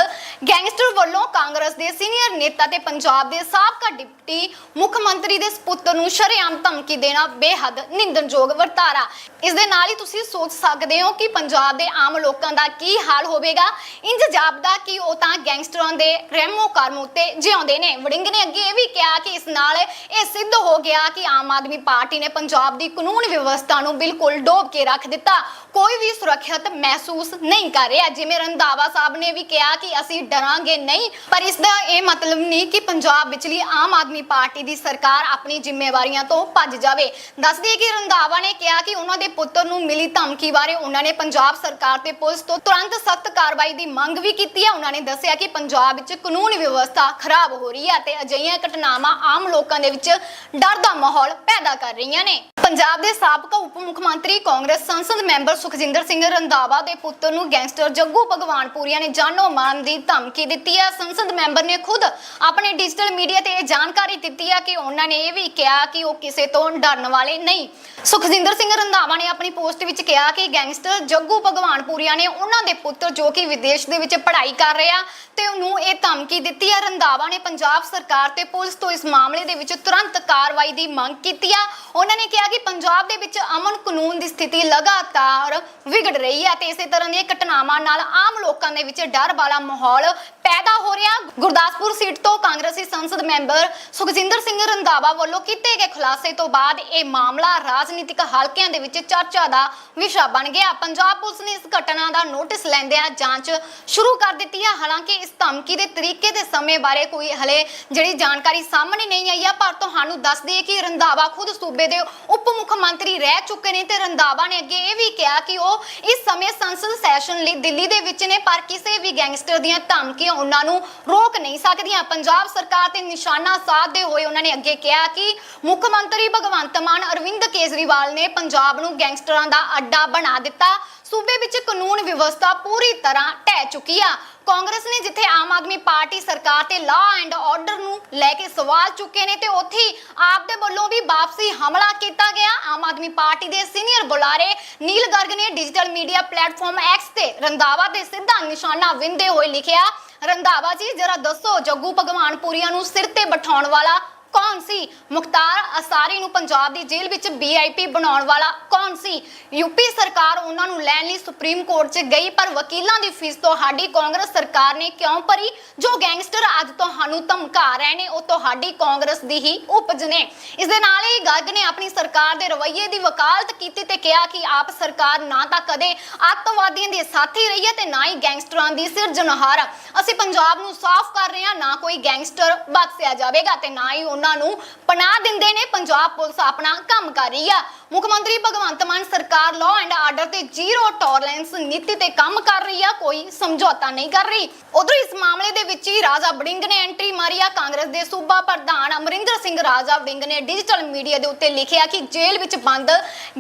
ਗੈਂਗਸਟਰ ਵੱਲੋਂ ਕਾਂਗਰਸ ਦੇ ਸੀਨੀਅਰ ਨੇਤਾ ਤੇ ਪੰਜਾਬ ਦੇ ਸਾਬਕਾ ਡਿਪਟੀ ਮੁੱਖ ਮੰਤਰੀ ਦੇ ਸਪੁੱਤਰ ਨੂੰ ਸ਼ਰੇਆਮ ਧਮਕੀ ਦੇਣਾ ਬੇਹੱਦ ਨਿੰਦਣਯੋਗ ਵਰਤਾਰਾ। ਇਸ ਦੇ ਨਾਲ ਹੀ ਤੁਸੀਂ ਸੋਚ ਸਕਦੇ ਹੋ ਕਿ ਪੰਜਾਬ ਦੇ ਆਮ ਲੋਕਾਂ ਦਾ ਕੀ ਹਾਲ ਹੋਵੇਗਾ? ਇੰਜ ਜਾਪਦਾ ਕਿ ਉਹ ਤਾਂ ਗੈਂਗਸਟਰਾਂ ਦੇ ਰਹਿਮੋ ਕਰਮ ਉੱਤੇ ਜਿਉਂਦੇ ਨੇ। ਵੜਿੰਗ ਨੇ ਅੱਗੇ ਇਹ ਵੀ ਕਿਹਾ ਕਿ ਇਸ ਨਾਲ ਇਹ ਸਿੱਧ ਹੋ ਗਿਆ ਕਿ ਆਮ ਆਦਮੀ ਪਾਰਟੀ ਨੇ ਪੰਜਾਬ ਦੀ ਕਾਨੂੰਨ ਵਿਵਸਥਾ ਨੂੰ ਬਿਲਕੁਲ ਡੋਬ ਕੇ ਰੱਖ ਦਿੱਤਾ। ਕੋਈ ਵੀ ਸੁਰੱਖਿਅਤ ਮਹਿਸੂਸ ਨਹੀਂ ਕਰ ਰਿਹਾ। ਜਿਵੇਂ ਰੰਧਾਵਾ ਸਾਹਿਬ ਨੇ ਵੀ ਕਿਹਾ ਕਿ ਅਸੀਂ ਡਰਾਂਗੇ ਨਹੀਂ, ਪਰ ਇਸ ਦਾ ਇਹ ਮਤਲਬ ਨਹੀਂ ਕਿ ਪੰਜਾਬ ਵਿਚਲੀ ਆਮ ਆਦਮੀ ਪਾਰਟੀ ਦੀ ਸਰਕਾਰ ਆਪਣੀ ਜ਼ਿੰਮੇਵਾਰੀਆਂ ਤੋਂ ਭੱਜ ਜਾਵੇ। ਦੱਸਦੀ ਦਈਏ ਕਿ ਰੰਧਾਵਾ ਨੇ ਕਿਹਾ ਕਿ ਉਹਨਾਂ ਦੇ ਪੁੱਤਰ ਨੂੰ ਮਿਲੀ ਧਮਕੀ ਬਾਰੇ ਉਹਨਾਂ ਨੇ ਪੰਜਾਬ ਸਰਕਾਰ ਤੇ ਪੁਲਿਸ ਤੋਂ ਤੁਰੰਤ ਸਖਤ ਕਾਰਵਾਈ ਦੀ ਮੰਗ ਵੀ ਕੀਤੀ ਹੈ। ਉਹਨਾਂ ਨੇ ਦੱਸਿਆ ਕਿ ਪੰਜਾਬ ਵਿੱਚ ਕਾਨੂੰਨ ਵਿਵਸਥਾ ਖਰਾਬ ਹੋ ਰਹੀ ਹੈ ਤੇ ਅਜਿਹੀਆਂ ਘਟਨਾਵਾਂ ਆਮ ਲੋਕਾਂ ਦੇ ਵਿੱਚ ਡਰ ਦਾ ਮਾਹੌਲ ਪੈਦਾ ਕਰ ਰਹੀਆਂ ਨੇ। ਪੰਜਾਬ ਦੇ ਸਾਬਕਾ ਉਪ ਮੁੱਖ ਮੰਤਰੀ ਕਾਂਗਰਸ ਸੰਸਦ ਮੈਂਬਰ ਸੁਖਜਿੰਦਰ ਸਿੰਘ ਰੰਧਾਵਾ ਦੇ ਪੁੱਤਰ ਨੂੰ ਗੈਂਗਸਟਰ ਜੱਗੂ ਭਗਵਾਨਪੁਰੀਆ ਨੇ ਜਾਨੋਂ ਮਾਰਨ ਦੀ ਧਮਕੀ ਦਿੱਤੀ ਹੈ। ਸੰਸਦ ਮੈਂਬਰ ਨੇ ਖੁਦ ਆਪਣੇ ਡਿਜੀਟਲ ਮੀਡੀਆ ਤੇ ਇਹ ਜਾਣਕਾਰੀ ਦਿੱਤੀ ਹੈ ਕਿ ਉਹਨਾਂ ਨੇ ਇਹ ਵੀ ਕਿਹਾ ਕਿ ਉਹ ਕਿਸੇ ਤੋਂ ਡਰਨ ਵਾਲੇ ਨਹੀਂ। ਸੁਖਜਿੰਦਰ ਸਿੰਘ ਰੰਧਾਵਾ ਨੇ ਆਪਣੀ ਪੋਸਟ ਵਿੱਚ ਕਿਹਾ ਕਿ ਗੈਂਗਸਟਰ ਜੱਗੂ ਭਗਵਾਨ ਭਗਵਾਨਪੁਰੀਆ ਨੇ ਉਹਨਾਂ ਦੇ ਪੁੱਤਰ ਜੋ ਕਿ ਵਿਦੇਸ਼ ਦੇ ਵਿੱਚ ਪੜ੍ਹਾਈ ਕਰ ਰਿਹਾ ਤੇ ਉਹਨੂੰ ਇਹ ਧਮਕੀ ਦਿੱਤੀ ਹੈ ਰੰਧਾਵਾ ਨੇ ਪੰਜਾਬ ਸਰਕਾਰ ਤੇ ਪੁਲਿਸ ਤੋਂ ਇਸ ਮਾਮਲੇ ਦੇ ਵਿੱਚ ਤੁਰੰਤ ਕਾਰਵਾਈ ਦੀ ਮੰਗ ਕੀਤੀ ਆ। ਉਹਨਾਂ ਨੇ ਕਿਹਾ ਕਿ ਪੰਜਾਬ ਦੇ ਵਿੱਚ ਅਮਨ ਕਾਨੂੰਨ ਦੀ ਸਥਿਤੀ ਲਗਾਤਾਰ ਵਿਗੜ ਰਹੀ ਹੈ ਤੇ ਇਸੇ ਤਰ੍ਹਾਂ ਦੀਆਂ ਘਟਨਾਵਾਂ ਨਾਲ ਆਮ ਲੋਕਾਂ ਦੇ ਵਿੱਚ ਡਰ ਵਾਲਾ ਮਾਹੌਲ ਪੈਦਾ ਹੋ ਰਿਹਾ। ਗੁਰਦਾਸਪੁਰ ਸੀਟ ਤੋਂ ਕਾਂਗਰਸੀ ਸੰਸਦ ਮੈਂਬਰ ਸੁਖਜਿੰਦਰ ਸਿੰਘ ਰੰਧਾਵਾ ਵੱਲੋਂ ਕੀਤੇ ਗਏ ਖੁਲਾਸੇ ਤੋਂ ਬਾਅਦ ਇਹ ਮਾਮਲਾ ਰਾਜਨੀਤਿਕ ਹਲਕਿਆਂ ਦੇ ਵਿੱਚ ਚਰਚਾ ਦਾ ਵਿਸ਼ਾ ਬਣ ਗਿਆ। ਪੰਜਾਬ ਪੁਲਿਸ ਨੇ ਇਸ ਘਟਨਾ ਦਾ ਨੋਟਿਸ ਲੈਂਦਿਆਂ ਜਾਂਚ ਸ਼ੁਰੂ ਕਰ ਦਿੱਤੀ ਹੈ ਹਾਲਾਂਕਿ ਇਸ ਧਮਕੀ ਦੇ ਤਰੀਕੇ ਦੇ ਸਮੇਂ ਬਾਰੇ ਕੋਈ ਹਲੇ ਜਿਹੜੀ ਜਾਣਕਾਰੀ ਸਾਹਮਣੇ ਨਹੀਂ ਆਈ ਹੈ ਪਰ ਤੁਹਾਨੂੰ ਦੱਸ ਦਈਏ ਕਿ ਰੰਧਾਵਾ ਖੁਦ ਸੂਬੇ ਦੇ ਉਪ ਮੁੱਖ ਮੰਤਰੀ ਰਹਿ ਚੁੱਕੇ ਨੇ ਤੇ ਰੰਧਾਵਾ ਨੇ ਅੱਗੇ ਇਹ ਵੀ ਕਿਹਾ ਕਿ ਉਹ ਇਸ ਸਮੇਂ ਸੰਸਦ ਸੈਸ਼ਨ ਲਈ ਦਿੱਲੀ ਦੇ ਵਿੱਚ ਨੇ, ਪਰ ਕਿਸੇ ਵੀ ਗੈਂਗਸਟਰ ਦੀਆਂ ਧਮਕੀਆਂ ਉਹਨਾਂ ਨੂੰ ਰੋਕ ਨਹੀਂ ਸਕਦੀਆਂ। ਪੰਜਾਬ ਸਰਕਾਰ ਤੇ ਨਿਸ਼ਾਨਾ ਸਾਧਦੇ ਹੋਏ ਉਹਨਾਂ ਨੇ ਅੱਗੇ ਕਿਹਾ ਕਿ ਮੁੱਖ ਮੰਤਰੀ ਭਗਵੰਤ ਮਾਨ ਅਰਵਿੰਦ ਕੇਜਰੀਵਾਲ ਨੇ ਪੰਜਾਬ ਨੂੰ ਗੈਂਗਸਟਰਾਂ ਦਾ ਅੱਡਾ ਬਣਾ ਦਿੱਤਾ। ਸੂਬੇ ਵਿੱਚ ਕਾਨੂੰਨ ਵਿਵਸਥਾ ਪੂਰੀ ਤਰ੍ਹਾਂ ਢਹਿ ਚੁੱਕੀ ਆ। ਕਾਂਗਰਸ ਨੇ ਜਿੱਥੇ ਆਮ ਆਦਮੀ ਪਾਰਟੀ ਸਰਕਾਰ ਤੇ ਲਾਅ ਐਂਡ ਆਰਡਰ ਨੂੰ ਲੈ ਕੇ ਸਵਾਲ ਚੁੱਕੇ ਨੇ ਤੇ ਉੱਥੇ ਆਪ ਦੇ ਵੱਲੋਂ ਵੀ ਵਾਪਸੀ ਹਮਲਾ ਕੀਤਾ ਗਿਆ। ਆਮ ਆਦਮੀ ਪਾਰਟੀ ਦੇ ਸੀਨੀਅਰ ਬੁਲਾਰੇ ਨੀਲ ਗਰਗ ਨੇ ਡਿਜੀਟਲ ਮੀਡੀਆ ਪਲੇਟਫਾਰਮ ਐਕਸ ਤੇ ਰੰਦਾਵਾ ਤੇ ਸਿੱਧਾ ਨਿਸ਼ਾਨਾ ਵਿੰਦੇ ਹੋਏ ਲਿਖਿਆ। ਰੰਦਾਵਾ ਜੀ, ਜਰਾ ਦੱਸੋ, ਜੱਗੂ ਭਗਵਾਨਪੁਰੀਆ ਨੂੰ ਸਿਰ ਤੇ ਬਿਠਾਉਣ ਵਾਲਾ ਕੌਣ ਸੀ? ਮੁਖਤਾਰ ਅਸਾਰੀ ਨੂੰ ਪੰਜਾਬ ਦੀ ਜੇਲ੍ਹ ਵਿੱਚ ਵੀਆਈਪੀ ਬਣਾਉਣ ਵਾਲਾ ਕੌਣ ਸੀ? ਯੂਪੀ ਸਰਕਾਰ ਉਹਨਾਂ ਨੂੰ ਲੈਣ ਲਈ ਸੁਪਰੀਮ ਕੋਰਟ 'ਚ ਗਈ, ਪਰ ਵਕੀਲਾਂ ਦੀ ਫੀਸ ਤੁਹਾਡੀ ਕਾਂਗਰਸ ਸਰਕਾਰ ਨੇ ਕਿਉਂ ਭਰੀ? ਜੋ ਗੈਂਗਸਟਰ ਅੱਜ ਤੁਹਾਨੂੰ ਧਮਕਾ ਰਹੇ ਨੇ, ਉਹ ਤੁਹਾਡੀ ਕਾਂਗਰਸ ਦੀ ਹੀ ਉਪਜ ਨੇ। ਇਸ ਦੇ ਨਾਲ ਹੀ ਗਰਗ ਨੇ ਆਪਣੀ ਸਰਕਾਰ ਦੇ ਰਵੱਈਏ ਦੀ ਵਕਾਲਤ ਕੀਤੀ ਤੇ ਕਿਹਾ ਕਿ ਆਪ ਸਰਕਾਰ ਨਾ ਤਾਂ ਕਦੇ ਅੱਤਵਾਦੀਆਂ ਦੇ ਸਾਥੀ ਰਹੀ ਹੈ ਤੇ ਨਾ ਹੀ ਗੈਂਗਸਟਰਾਂ ਦੀ ਸਿਰਜਣਹਾਰ ਅਸੀਂ ਪੰਜਾਬ ਨੂੰ ਸਾਫ਼ ਕਰ ਰਹੇ ਹਾਂ, ਨਾ ਕੋਈ ਗੈਂਗਸਟਰ ਬਖਸ਼ਿਆ ਜਾਵੇਗਾ ਤੇ ਨਾ ਹੀ ਉਹਨਾਂ ਨੂੰ ਪਨਾਹ ਦਿੰਦੇ ਨੇ, ਪੰਜਾਬ ਪੁਲਿਸ ਆਪਣਾ ਕੰਮ ਕਰ ਰਹੀ ਆ। ਮੁੱਖ ਮੰਤਰੀ ਭਗਵੰਤ ਮਾਨ ਸਰਕਾਰ ਲਾਅ ਐਂਡ ਆਰਡਰ ਤੇ ਜ਼ੀਰੋ ਟੋਲਰੈਂਸ ਨੀਤੀ ਤੇ ਕੰਮ ਕਰ ਰਹੀ ਆ, ਕੋਈ ਸਮਝੌਤਾ ਨਹੀਂ ਕਰ ਰਹੀ। ਉਧਰ ਇਸ ਮਾਮਲੇ ਦੇ ਵਿੱਚ ਹੀ ਰਾਜਾ ਵੜਿੰਗ ਨੇ ਐਂਟਰੀ ਮਾਰੀ ਆ, ਕਾਂਗਰਸ ਦੇ ਸੂਬਾ ਪ੍ਰਧਾਨ ਅਮਰਿੰਦਰ ਸਿੰਘ ਰਾਜਾ ਵੜਿੰਗ ਨੇ ਡਿਜੀਟਲ ਮੀਡੀਆ ਦੇ ਉੱਤੇ ਲਿਖਿਆ ਕਿ ਜੇਲ੍ਹ ਵਿੱਚ ਬੰਦ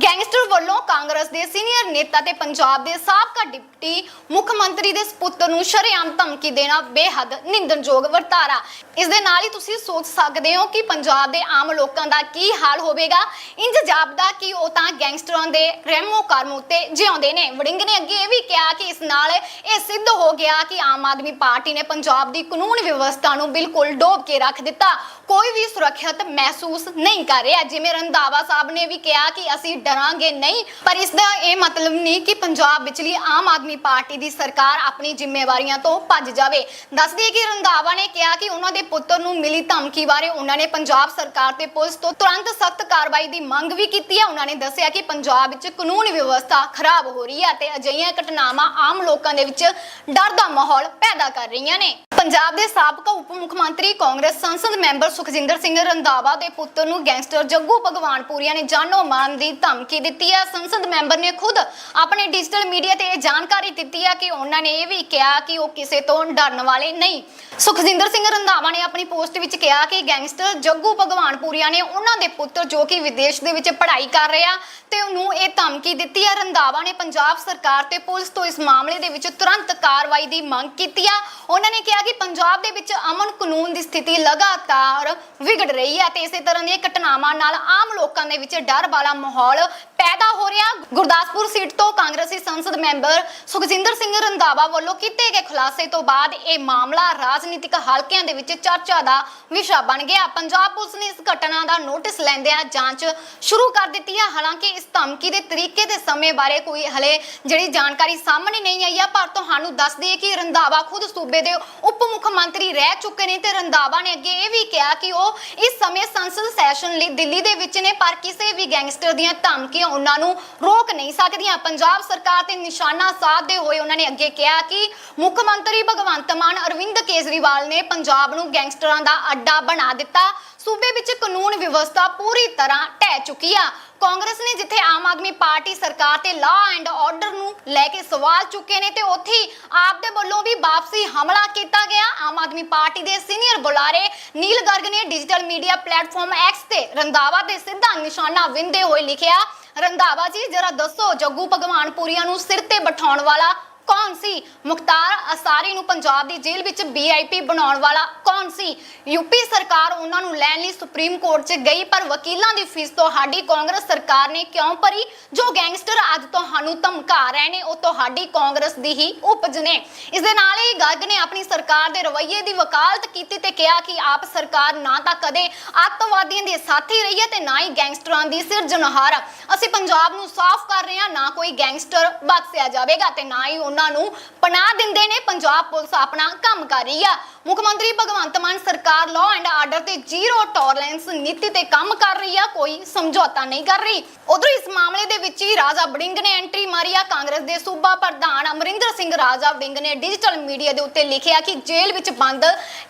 ਗੈਂਗਸਟਰ ਵੱਲੋਂ ਕਾਂਗਰਸ ਦੇ ਸੀਨੀਅਰ ਨੇਤਾ ਤੇ ਪੰਜਾਬ ਦੇ ਸਾਬਕਾ ਡਿਪਟੀ ਮੁੱਖ ਮੰਤਰੀ ਦੇ ਸਪੁੱਤਰ ਨੂੰ ਸ਼ਰੇਆਮ ਧਮਕੀ ਦੇਣਾ ਬੇਹੱਦ ਨਿੰਦਣਯੋਗ ਵਰਤਾਰਾ। ਇਸ ਦੇ ਨਾਲ ਹੀ ਤੁਸੀਂ ਸੋਚ ਸਕਦੇ ਹੋ ਕਿ ਪੰਜਾਬ ਦੇ ਆਮ ਲੋਕਾਂ ਦਾ ਕੀ ਹਾਲ ਹੋਵੇਗਾ? ਇੰਜ ਜਾਪਦਾ ਕਿ ਉਹ ਤਾਂ ਗੈਂਗਸਟਰਾਂ ਦੇ ਰਹਿਮੋ ਕਰਮ ਉੱਤੇ ਜਿਉਂਦੇ ਨੇ। ਵੜਿੰਗ ਨੇ ਅੱਗੇ ਇਹ ਵੀ ਕਿਹਾ ਕਿ ਇਸ ਨਾਲ ਇਹ ਸਿੱਧ ਹੋ ਗਿਆ ਕਿ ਆਮ ਆਦਮੀ ਪਾਰਟੀ ਨੇ ਪੰਜਾਬ ਦੀ ਕਾਨੂੰਨ ਵਿਵਸਥਾ ਨੂੰ ਬਿਲਕੁਲ ਡੋਬ ਕੇ ਰੱਖ ਦਿੱਤਾ। ਕੋਈ ਵੀ ਸੁਰੱਖਿਅਤ ਮਹਿਸੂਸ ਨਹੀਂ ਕਰ ਰਿਹਾ। ਜਿਵੇਂ ਰੰਧਾਵਾ ਸਾਹਿਬ ਨੇ ਵੀ ਕਿਹਾ ਕਿ ਅਸੀਂ ਡਰਾਂਗੇ ਨਹੀਂ, ਪਰ ਇਸ ਦਾ ਇਹ ਮਤਲਬ ਨਹੀਂ ਕਿ ਪੰਜਾਬ ਵਿਚਲੀ ਆਮ ਆਦਮੀ ਪਾਰਟੀ ਦੀ ਸਰਕਾਰ ਆਪਣੀ ਜ਼ਿੰਮੇਵਾਰੀਆਂ ਤੋਂ ਭੱਜ ਜਾਵੇ। ਦੱਸਦੀ ਕਿ ਰੰਧਾਵਾ ਨੇ ਕਿਹਾ ਕਿ ਉਹਨਾਂ ਦੇ ਪੁੱਤਰ ਨੂੰ ਮਿਲੀ ਧਮਕੀ ਬਾਰੇ ਉਹਨਾਂ ਉਹਨਾਂ ਨੇ ਪੰਜਾਬ ਸਰਕਾਰ ਤੇ ਪੁਲਿਸ ਤੋਂ ਤੁਰੰਤ ਸਖਤ ਕਾਰਵਾਈ ਦੀ ਮੰਗ ਵੀ ਕੀਤੀ ਹੈ। ਉਹਨਾਂ ਨੇ ਦੱਸਿਆ ਕਿ ਪੰਜਾਬ ਵਿੱਚ ਕਾਨੂੰਨ ਵਿਵਸਥਾ ਖਰਾਬ ਹੋ ਰਹੀ ਹੈ ਤੇ ਅਜਿਹੀਆਂ ਘਟਨਾਵਾਂ ਆਮ ਲੋਕਾਂ ਦੇ ਵਿੱਚ ਡਰ ਦਾ ਮਾਹੌਲ ਪੈਦਾ ਕਰ ਰਹੀਆਂ ਨੇ। ਪੰਜਾਬ ਦੇ ਸਾਬਕਾ ਉਪ ਮੁੱਖ ਮੰਤਰੀ, ਕਾਂਗਰਸ ਸੰਸਦ ਮੈਂਬਰ ਸੁਖਜਿੰਦਰ ਸਿੰਘ ਰੰਧਾਵਾ ਦੇ ਪੁੱਤਰ ਨੂੰ ਗੈਂਗਸਟਰ ਜੱਗੂ ਭਗਵਾਨਪੁਰੀਆ ਨੇ ਜਾਨੋਂ ਮਾਰਨ ਦੀ ਧਮਕੀ ਦਿੱਤੀ ਹੈ। ਸੰਸਦ ਮੈਂਬਰ ਨੇ ਖੁਦ ਆਪਣੇ ਡਿਜੀਟਲ ਮੀਡੀਆ ਤੇ ਇਹ ਜਾਣਕਾਰੀ ਦਿੱਤੀ ਹੈ ਕਿ ਉਹਨਾਂ ਨੇ ਇਹ ਵੀ ਕਿਹਾ ਕਿ ਉਹ ਕਿਸੇ ਤੋਂ ਡਰਨ ਵਾਲੇ ਨਹੀਂ। ਸੁਖਜਿੰਦਰ ਸਿੰਘ ਰੰਧਾਵਾ ਨੇ ਆਪਣੀ ਪੋਸਟ ਵਿੱਚ ਕਿਹਾ ਕਿ ਗੈਂਗਸਟਰ ਜੱਗੂ ਭਗਵਾਨਪੁਰੀਆ ਨੇ ਉਹਨਾਂ ਦੇ ਪੁੱਤਰ ਜੋ ਕਿ ਵਿਦੇਸ਼ ਦੇ ਵਿੱਚ ਪੜ੍ਹਾਈ ਕਰ ਰਿਹਾ ਤੇ ਉਹਨੂੰ ਇਹ ਧਮਕੀ ਦਿੱਤੀ ਹੈ। ਰੰਧਾਵਾ ਨੇ ਪੰਜਾਬ ਸਰਕਾਰ ਤੇ ਪੁਲਿਸ ਤੋਂ ਇਸ ਮਾਮਲੇ ਦੇ ਵਿੱਚ ਤੁਰੰਤ ਕਾਰਵਾਈ ਦੀ ਮੰਗ ਕੀਤੀ ਹੈ ਉਹਨਾਂ ਨੇ ਕਿਹਾ ਕਿ ਪੰਜਾਬ ਦੇ ਵਿੱਚ ਅਮਨ ਕਾਨੂੰਨ ਦੀ ਸਥਿਤੀ ਲਗਾਤਾਰ ਵਿਗੜ ਰਹੀ ਹੈ ਤੇ ਇਸੇ ਤਰ੍ਹਾਂ ਦੀਆਂ ਘਟਨਾਵਾਂ ਨਾਲ ਆਮ ਲੋਕਾਂ ਦੇ ਵਿੱਚ ਡਰ ਵਾਲਾ ਮਾਹੌਲ ਪੈਦਾ ਹੋ ਰਿਹਾ ਗੁਰਦਾਸਪੁਰ ਸੀਟ ਤੋਂ ਕਾਂਗਰਸੀ ਸੰਸਦ ਮੈਂਬਰ ਸੁਖਜਿੰਦਰ ਸਿੰਘ ਰੰਧਾਵਾ ਵੱਲੋਂ ਕੀਤੇ ਗਏ ਖੁਲਾਸੇ ਤੋਂ ਬਾਅਦ ਇਹ ਮਾਮਲਾ ਰਾਜਨੀਤਿਕ ਹਲਕਿਆਂ ਦੇ ਵਿੱਚ ਚਰਚਾ ਦਾ ਵਿਸ਼ਾ ਬਣ ਗਿਆ। ਪੰਜਾਬ ਪੁਲਿਸ ਨੇ ਇਸ ਘਟਨਾ ਦਾ ਨੋਟਿਸ ਲੈਂਦਿਆਂ ਜਾਂਚ ਸ਼ੁਰੂ ਕਰ ਦਿੱਤੀ ਹੈ। ਹਾਲਾਂਕਿ ਇਸ ਧਮਕੀ ਦੇ ਤਰੀਕੇ ਤੇ ਸਮੇਂ ਬਾਰੇ ਕੋਈ ਹਲੇ ਜਿਹੜੀ ਜਾਣਕਾਰੀ ਸਾਹਮਣੇ ਨਹੀਂ ਆਈ ਹੈ, ਪਰ ਤੁਹਾਨੂੰ ਦੱਸ ਦਈਏ ਕਿ ਰੰਧਾਵਾ ਖੁਦ ਸੂਬੇ ਦੇ ਉਪ ਮੁੱਖ ਮੰਤਰੀ ਰਹਿ ਚੁੱਕੇ ਨੇ ਤੇ ਰੰਧਾਵਾ ਨੇ ਅੱਗੇ ਇਹ ਵੀ ਕਿਹਾ ਕਿ ਉਹ ਇਸ ਸਮੇਂ ਸੰਸਦ ਸੈਸ਼ਨ ਲਈ ਦਿੱਲੀ ਦੇ ਵਿੱਚ ਨੇ, ਪਰ ਕਿਸੇ ਵੀ ਗੈਂਗਸਟਰ ਦੀਆਂ ਧਮਕੀਆਂ ਉਹਨਾਂ ਨੂੰ ਰੋਕ ਨਹੀਂ ਸਕਦੀਆਂ। ਪੰਜਾਬ ਸਰਕਾਰ ਤੇ ਨਿਸ਼ਾਨਾ ਸਾਧਦੇ ਹੋਏ ਉਹਨਾਂ ਨੇ ਅੱਗੇ ਕਿਹਾ ਕਿ ਮੁੱਖ ਮੰਤਰੀ ਭਗਵੰਤ ਮਾਨ, ਅਰਵਿੰਦ ਕੇਜਰੀਵਾਲ ਨੇ ਪੰਜਾਬ ਨੂੰ ਗੈਂਗਸਟਰਾਂ ਦਾ ਅੱਡਾ ਬਣਾ ਦਿੱਤਾ। ਸੂਬੇ ਵਿੱਚ ਕਾਨੂੰਨ ਵਿਵਸਥਾ ਪੂਰੀ ਤਰ੍ਹਾਂ ਢਹਿ ਚੁੱਕੀ ਆ। ਕਾਂਗਰਸ ਨੇ ਜਿੱਥੇ ਆਮ ਆਦਮੀ ਪਾਰਟੀ ਸਰਕਾਰ ਤੇ ਲਾਅ ਐਂਡ ਆਰਡਰ ਨੂੰ ਲੈ ਕੇ ਸਵਾਲ ਚੁੱਕੇ ਨੇ ਤੇ ਉੱਥੇ ਆਪ ਦੇ ਵੱਲੋਂ ਵੀ ਵਾਪਸੀ ਹਮਲਾ ਕੀਤਾ ਗਿਆ। ਆਮ ਆਦਮੀ ਪਾਰਟੀ ਦੇ ਸੀਨੀਅਰ ਬੁਲਾਰੇ ਨੀਲ ਗਰਗ ਨੇ ਡਿਜੀਟਲ ਮੀਡੀਆ ਪਲੇਟਫਾਰਮ ਐਕਸ ਤੇ ਰੰਦਾਵਾ ਤੇ ਸਿੱਧਾ ਨਿਸ਼ਾਨਾ ਵਿੰਦੇ ਹੋਏ ਲਿਖਿਆ ਰੰਧਾਵਾ ਜੀ ਜਰਾ ਦੱਸੋ ਜੱਗੂ ਭਗਵਾਨਪੁਰੀਆ ਨੂੰ ਸਿਰ ਤੇ ਬਿਠਾਉਣ ਵਾਲਾ ਕੌਣ ਸੀ? ਮੁਖਤਾਰ ਅਸਾਰੀ ਨੂੰ ਪੰਜਾਬ ਦੀ ਜੇਲ੍ਹ ਵਿੱਚ ਵੀਆਈਪੀ ਬਣਾਉਣ ਵਾਲਾ ਕੌਣ ਸੀ? ਯੂਪੀ ਸਰਕਾਰ ਉਹਨਾਂ ਨੂੰ ਲੈਣ ਲਈ ਸੁਪਰੀਮ ਕੋਰਟ 'ਚ ਗਈ, ਪਰ ਵਕੀਲਾਂ ਦੀ ਫੀਸ ਤੁਹਾਡੀ ਕਾਂਗਰਸ ਸਰਕਾਰ ਨੇ ਕਿਉਂ ਭਰੀ? ਜੋ ਗੈਂਗਸਟਰ ਅੱਜ ਤੁਹਾਨੂੰ ਧਮਕਾ ਰਹੇ ਨੇ, ਉਹ ਤੁਹਾਡੀ ਕਾਂਗਰਸ ਦੀ ਹੀ ਉਪਜ ਨੇ। ਇਸ ਦੇ ਨਾਲ ਹੀ ਗਰਗ ਨੇ ਆਪਣੀ ਸਰਕਾਰ ਦੇ ਰਵੱਈਏ ਦੀ ਵਕਾਲਤ ਕੀਤੀ ਤੇ ਕਿਹਾ ਕਿ ਆਪ ਸਰਕਾਰ ਨਾ ਤਾਂ ਕਦੇ ਅੱਤਵਾਦੀਆਂ ਦੇ ਸਾਥੀ ਰਹੀ ਹੈ ਤੇ ਨਾ ਹੀ ਗੈਂਗਸਟਰਾਂ ਦੀ ਸਿਰਜਣਹਾਰ। ਅਸੀਂ ਪੰਜਾਬ ਨੂੰ ਸਾਫ਼ ਕਰ ਰਹੇ ਹਾਂ, ਨਾ ਕੋਈ ਗੈਂਗਸਟਰ ਬਖਸ਼ਿਆ ਜਾਵੇਗਾ ਤੇ ਨਾ ਹੀ ਉਹਨਾਂ ਨੂੰ ਪਨਾਹ ਦਿੰਦੇ ਨੇ, ਪੰਜਾਬ ਪੁਲਿਸ ਆਪਣਾ ਕੰਮ ਕਰ ਰਹੀ ਆ। ਮੁੱਖ ਮੰਤਰੀ ਭਗਵੰਤ ਮਾਨ ਸਰਕਾਰ ਲਾਅ ਐਂਡ ਆਰਡਰ ਤੇ ਜ਼ੀਰੋ ਟੋਲਰੈਂਸ ਨੀਤੀ ਤੇ ਕੰਮ ਕਰ ਰਹੀ ਆ, ਕੋਈ ਸਮਝੌਤਾ ਨਹੀਂ ਕਰ ਰਹੀ। ਉਧਰ ਇਸ ਮਾਮਲੇ ਦੇ ਵਿੱਚ ਹੀ ਰਾਜਾ ਵੜਿੰਗ ਨੇ ਐਂਟਰੀ ਮਾਰੀ ਆ, ਕਾਂਗਰਸ ਦੇ ਸੂਬਾ ਪ੍ਰਧਾਨ ਅਮਰਿੰਦਰ ਸਿੰਘ ਰਾਜਾ ਵੜਿੰਗ ਨੇ ਡਿਜੀਟਲ ਮੀਡੀਆ ਦੇ ਉੱਤੇ ਲਿਖਿਆ ਕਿ ਜੇਲ੍ਹ ਵਿੱਚ ਬੰਦ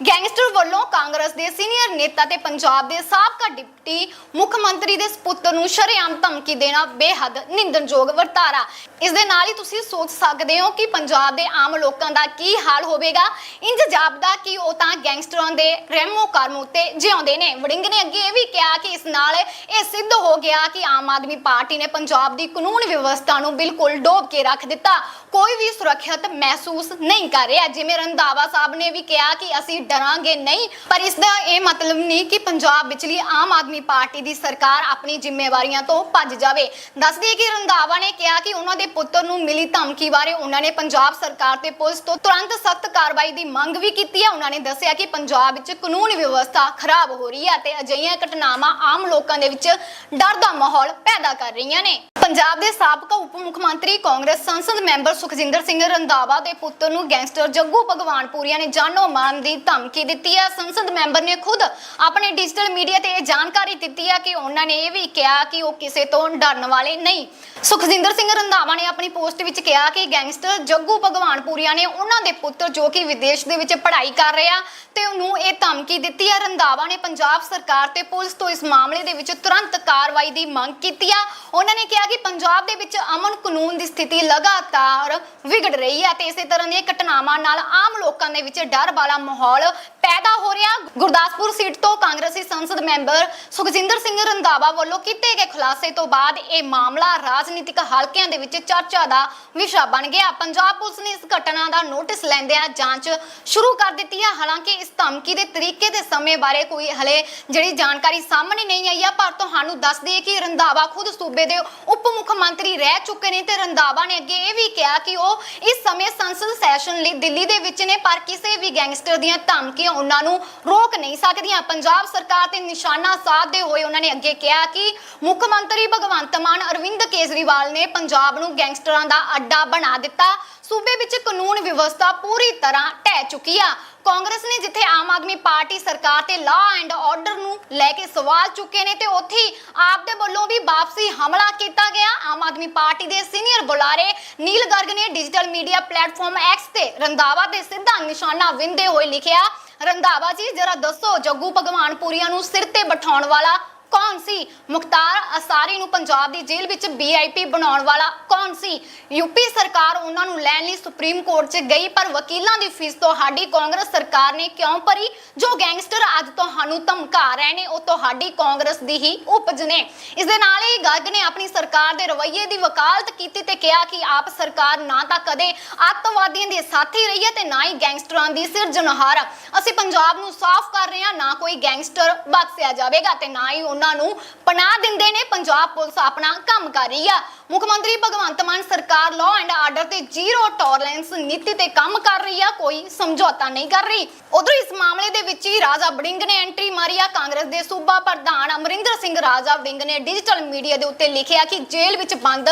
ਗੈਂਗਸਟਰ ਵੱਲੋਂ ਕਾਂਗਰਸ ਦੇ ਸੀਨੀਅਰ ਨੇਤਾ ਤੇ ਪੰਜਾਬ ਦੇ ਸਾਬਕਾ ਡਿਪਟੀ ਮੁੱਖ ਮੰਤਰੀ ਦੇ ਸਪੁੱਤਰ ਨੂੰ ਸ਼ਰੇਆਮ ਧਮਕੀ ਦੇਣਾ ਬੇਹੱਦ ਨਿੰਦਣਯੋਗ ਵਰਤਾਰਾ। ਇਸ ਦੇ ਨਾਲ ਹੀ ਤੁਸੀਂ ਸੋਚ ਸਕਦੇ ਹੋ ਕਿ ਪੰਜਾਬ ਦੇ ਆਮ ਲੋਕਾਂ ਦਾ ਕੀ ਹਾਲ ਹੋਵੇਗਾ? ਇੰਜ ਜਾਪਦਾ ਕਿ ਉਹ ਤਾਂ ਗੈਂਗਸਟਰਾਂ ਦੇ ਰਹਿਮੋ ਕਰਮ ਉੱਤੇ ਜਿਉਂਦੇ ਨੇ। ਵੜਿੰਗ ਨੇ ਅੱਗੇ ਇਹ ਵੀ ਕਿਹਾ ਕਿ ਇਸ ਨਾਲ ਇਹ ਸਿੱਧ ਹੋ ਗਿਆ ਕਿ ਆਮ ਆਦਮੀ ਪਾਰਟੀ ਨੇ ਪੰਜਾਬ ਦੀ ਕਾਨੂੰਨ ਵਿਵਸਥਾ ਨੂੰ ਬਿਲਕੁਲ ਡੋਬ ਕੇ ਰੱਖ ਦਿੱਤਾ। ਕੋਈ ਵੀ ਸੁਰੱਖਿਅਤ ਮਹਿਸੂਸ ਨਹੀਂ ਕਰ ਰਿਹਾ। ਜਿਵੇਂ ਰੰਧਾਵਾ ਸਾਹਿਬ ਨੇ ਵੀ ਕਿਹਾ ਕਿ ਅਸੀਂ ਡਰਾਂਗੇ ਨਹੀਂ, ਪਰ ਇਸ ਦਾ ਇਹ ਮਤਲਬ ਨਹੀਂ ਕਿ ਪੰਜਾਬ ਵਿਚਲੀ ਆਮ ਆਦਮੀ ਪਾਰਟੀ ਦੀ ਸਰਕਾਰ ਆਪਣੀ ਜ਼ਿੰਮੇਵਾਰੀਆਂ ਤੋਂ ਭੱਜ ਜਾਵੇ। ਦੱਸਦੀ ਦਈਏ ਕਿ ਰੰਧਾਵਾ ਨੇ ਕਿਹਾ ਕਿ ਉਹਨਾਂ ਦੇ ਪੁੱਤਰ ਨੂੰ ਮਿਲੀ ਧਮਕੀ ਬਾਰੇ ਉਹਨਾਂ ਨੇ ਪੰਜਾਬ ਸਰਕਾਰ ਤੇ ਪੁਲਿਸ ਤੋਂ ਤੁਰੰਤ ਸਖਤ ਕਾਰਵਾਈ ਦੀ ਮੰਗ ਵੀ ਕੀਤੀ ਹੈ। ਉਹਨਾਂ ਨੇ ਦੱਸਿਆ ਕਿ ਪੰਜਾਬ ਵਿੱਚ ਕਾਨੂੰਨ ਵਿਵਸਥਾ ਖਰਾਬ ਹੋ ਰਹੀ ਹੈ ਤੇ ਅਜਿਹੀਆਂ ਘਟਨਾਵਾਂ ਆਮ ਲੋਕਾਂ ਦੇ ਵਿੱਚ ਡਰ ਦਾ ਮਾਹੌਲ ਪੈਦਾ ਕਰ ਰਹੀਆਂ ਨੇ। ਪੰਜਾਬ ਦੇ ਸਾਬਕਾ ਉਪ ਮੁੱਖ ਮੰਤਰੀ, ਕਾਂਗਰਸ ਸੰਸਦ ਮੈਂਬਰ ਸੁਖਜਿੰਦਰ ਸਿੰਘ ਰੰਧਾਵਾ ਦੇ ਪੁੱਤਰ ਨੂੰ ਗੈਂਗਸਟਰ ਜੱਗੂ ਭਗਵਾਨਪੁਰੀਆ ਨੇ ਜਾਨੋਂ ਮਾਰਨ ਦੀ ਧਮਕੀ ਦਿੱਤੀ ਹੈ। ਸੰਸਦ ਮੈਂਬਰ ਨੇ ਖੁਦ ਆਪਣੇ ਡਿਜੀਟਲ ਮੀਡੀਆ ਤੇ ਇਹ ਜਾਣਕਾਰੀ ਦਿੱਤੀ ਹੈ ਕਿ ਉਹਨਾਂ ਨੇ ਇਹ ਵੀ ਕਿਹਾ ਕਿ ਉਹ ਕਿਸੇ ਤੋਂ ਡਰਨ ਵਾਲੇ ਨਹੀਂ। ਸੁਖਜਿੰਦਰ ਸਿੰਘ ਰੰਧਾਵਾ ਨੇ ਆਪਣੀ ਪੋਸਟ ਵਿੱਚ ਕਿਹਾ ਕਿ ਗੈਂਗਸਟਰ ਜੱਗੂ ਭਗਵਾਨ ਭਗਵਾਨਪੁਰੀਆ ਨੇ ਉਹਨਾਂ ਦੇ ਪੁੱਤਰ ਜੋ ਕਿ ਵਿਦੇਸ਼ ਦੇ ਵਿੱਚ ਪੜ੍ਹਾਈ ਕਰ ਰਿਹਾ ਤੇ ਉਹਨੂੰ ਇਹ ਧਮਕੀ ਦਿੱਤੀ ਹੈ ਰੰਧਾਵਾ ਨੇ ਪੰਜਾਬ ਸਰਕਾਰ ਤੇ ਪੁਲਿਸ ਤੋਂ ਇਸ ਮਾਮਲੇ ਦੇ ਵਿੱਚ ਤੁਰੰਤ ਕਾਰਵਾਈ ਦੀ ਮੰਗ ਕੀਤੀ ਆ। ਉਹਨਾਂ ਨੇ ਕਿਹਾ ਕਿ ਪੰਜਾਬ ਦੇ ਵਿੱਚ ਅਮਨ ਕਾਨੂੰਨ ਦੀ ਸਥਿਤੀ ਲਗਾਤਾਰ ਵਿਗੜ ਰਹੀ ਹੈ ਤੇ ਇਸੇ ਤਰ੍ਹਾਂ ਦੀਆਂ ਘਟਨਾਵਾਂ ਨਾਲ ਆਮ ਲੋਕਾਂ ਦੇ ਵਿੱਚ ਡਰ ਵਾਲਾ ਮਾਹੌਲ ਪੈਦਾ ਹੋ ਰਿਹਾ। ਗੁਰਦਾਸਪੁਰ ਸੀਟ ਤੋਂ ਕਾਂਗਰਸੀ ਸੰਸਦ ਮੈਂਬਰ ਸੁਖਜਿੰਦਰ ਸਿੰਘ ਰੰਧਾਵਾ ਵੱਲੋਂ ਕੀਤੇ ਗਏ ਖੁਲਾਸੇ ਤੋਂ ਬਾਅਦ ਇਹ ਮਾਮਲਾ ਰਾਜਨੀਤਿਕ ਹਲਕਿਆਂ ਦੇ ਵਿੱਚ ਚਰਚਾ ਦਾ ਵਿਸ਼ਾ ਬਣ ਗਿਆ। ਪੰਜਾਬ ਪੁਲਿਸ ਨੇ ਇਸ ਘਟਨਾ ਦਾ ਨੋਟਿਸ ਲੈਂਦਿਆਂ ਜਾਂਚ ਸ਼ੁਰੂ ਕਰ ਦਿੱਤੀ ਹੈ। ਹਾਲਾਂਕਿ ਇਸ ਧਮਕੀ ਦੇ ਤਰੀਕੇ ਦੇ ਸਮੇਂ ਬਾਰੇ ਕੋਈ ਹਲੇ ਜਿਹੜੀ ਜਾਣਕਾਰੀ ਸਾਹਮਣੇ ਨਹੀਂ ਆਈ ਹੈ, ਪਰ ਤੁਹਾਨੂੰ ਦੱਸ ਦਈਏ ਕਿ ਰੰਧਾਵਾ ਖੁਦ ਸੂਬੇ ਦੇ ਉਪ ਮੁੱਖ ਮੰਤਰੀ ਰਹਿ ਚੁੱਕੇ ਨੇ ਤੇ ਰੰਧਾਵਾ ਨੇ ਅੱਗੇ ਇਹ ਵੀ ਕਿਹਾ ਕਿ ਉਹ ਇਸ ਸਮੇਂ ਸੰਸਦ ਸੈਸ਼ਨ ਲਈ ਦਿੱਲੀ ਦੇ ਵਿੱਚ ਨੇ, ਪਰ ਕਿਸੇ ਵੀ ਗੈਂਗਸਟਰ ਦੀਆਂ ਧਮਕੀਆਂ ਉਹਨਾਂ ਨੂੰ ਰੋਕ ਨਹੀਂ ਸਕਦੀਆਂ। ਪੰਜਾਬ ਸਰਕਾਰ ਤੇ ਨਿਸ਼ਾਨਾ ਸਾਧਦੇ ਹੋਏ ਉਹਨਾਂ ਨੇ ਅੱਗੇ ਕਿਹਾ ਕਿ ਮੁੱਖ ਮੰਤਰੀ ਭਗਵੰਤ ਮਾਨ ਅਰਵਿੰਦ ਕੇਜਰੀਵਾਲ ਨੇ ਪੰਜਾਬ ਨੂੰ ਗੈਂਗਸਟਰਾਂ ਦਾ ਅੱਡਾ ਬਣਾ ਦਿੱਤਾ। ਸੂਬੇ ਵਿੱਚ ਕਾਨੂੰਨ ਵਿਵਸਥਾ ਪੂਰੀ ਤਰ੍ਹਾਂ ਢਹਿ ਚੁੱਕੀ ਆ। ਕਾਂਗਰਸ ਨੇ ਜਿੱਥੇ ਆਮ ਆਦਮੀ ਪਾਰਟੀ ਸਰਕਾਰ ਤੇ ਲਾਅ ਐਂਡ ਆਰਡਰ ਨੂੰ ਲੈ ਕੇ ਸਵਾਲ ਚੁੱਕੇ ਨੇ ਤੇ ਉੱਥੇ ਆਪ ਦੇ ਵੱਲੋਂ ਵੀ ਵਾਪਸੀ ਹਮਲਾ ਕੀਤਾ ਗਿਆ। ਆਮ ਆਦਮੀ ਪਾਰਟੀ ਦੇ ਸੀਨੀਅਰ ਬੁਲਾਰੇ ਨੀਲ ਗਰਗ ਨੇ ਡਿਜੀਟਲ ਮੀਡੀਆ ਪਲੇਟਫਾਰਮ ਐਕਸ ਤੇ ਰੰਧਾਵਾ ਤੇ ਸਿੱਧਾ ਨਿਸ਼ਾਨਾ ਵਿੰਦੇ ਹੋਏ ਲਿਖਿਆ। ਰੰਧਾਵਾ ਜੀ, ਜਰਾ ਦੱਸੋ, ਜੱਗੂ ਭਗਵਾਨਪੁਰੀਆ ਨੂੰ ਸਿਰ ਤੇ ਬਿਠਾਉਣ ਵਾਲਾ ਕੌਣ ਸੀ? ਮੁਖਤਾਰ ਅਸਾਰੀ ਨੂੰ ਪੰਜਾਬ ਦੀ ਜੇਲ੍ਹ ਵਿੱਚ ਵੀਆਈਪੀ ਬਣਾਉਣ ਵਾਲਾ ਕੌਣ ਸੀ? ਯੂਪੀ ਸਰਕਾਰ ਉਹਨਾਂ ਨੂੰ ਲੈਣ ਲਈ ਸੁਪਰੀਮ ਕੋਰਟ 'ਚ ਗਈ, ਪਰ ਵਕੀਲਾਂ ਦੀ ਫੀਸ ਤੁਹਾਡੀ ਕਾਂਗਰਸ ਸਰਕਾਰ ਨੇ ਕਿਉਂ ਭਰੀ? ਜੋ ਗੈਂਗਸਟਰ ਅੱਜ ਤੁਹਾਨੂੰ ਧਮਕਾ ਰਹੇ ਨੇ, ਉਹ ਤੁਹਾਡੀ ਕਾਂਗਰਸ ਦੀ ਹੀ ਉਪਜ ਨੇ। ਇਸ ਦੇ ਨਾਲ ਹੀ ਗਰਗ ਨੇ ਆਪਣੀ ਸਰਕਾਰ ਦੇ ਰਵੱਈਏ ਦੀ ਵਕਾਲਤ ਕੀਤੀ ਤੇ ਕਿਹਾ ਕਿ ਆਪ ਸਰਕਾਰ ਨਾ ਤਾਂ ਕਦੇ ਅੱਤਵਾਦੀਆਂ ਦੇ ਸਾਥੀ ਰਹੀ ਹੈ ਤੇ ਨਾ ਹੀ ਗੈਂਗਸਟਰਾਂ ਦੀ ਸਿਰਜਣਹਾਰ। ਅਸੀਂ ਪੰਜਾਬ ਨੂੰ ਸਾਫ਼ ਕਰ ਰਹੇ ਹਾਂ, ਨਾ ਕੋਈ ਗੈਂਗਸਟਰ ਬਖਸ਼ਿਆ ਜਾਵੇਗਾ ਤੇ ਨਾ ਹੀ ਉਹਨਾਂ ਨੂੰ ਪਨਾਹ ਦਿੰਦੇ ਨੇ, ਪੰਜਾਬ ਪੁਲਿਸ ਆਪਣਾ ਕੰਮ ਕਰ ਰਹੀ ਆ। ਮੁੱਖ ਮੰਤਰੀ ਭਗਵੰਤ ਮਾਨ ਸਰਕਾਰ ਲਾਅ ਐਂਡ ਆਰਡਰ ਤੇ ਜ਼ੀਰੋ ਟੋਲਰੈਂਸ ਨੀਤੀ ਤੇ ਕੰਮ ਕਰ ਰਹੀ ਆ, ਕੋਈ ਸਮਝੌਤਾ ਨਹੀਂ ਕਰ ਰਹੀ। ਉਧਰ ਇਸ ਮਾਮਲੇ ਦੇ ਵਿੱਚ ਹੀ ਰਾਜਾ ਵੜਿੰਗ ਨੇ ਐਂਟਰੀ ਮਾਰੀ ਆ, ਕਾਂਗਰਸ ਦੇ ਸੂਬਾ ਪ੍ਰਧਾਨ ਅਮਰਿੰਦਰ ਸਿੰਘ ਰਾਜਾ ਵੜਿੰਗ ਨੇ ਡਿਜੀਟਲ ਮੀਡੀਆ ਦੇ ਉੱਤੇ ਲਿਖਿਆ ਕਿ ਜੇਲ੍ਹ ਵਿੱਚ ਬੰਦ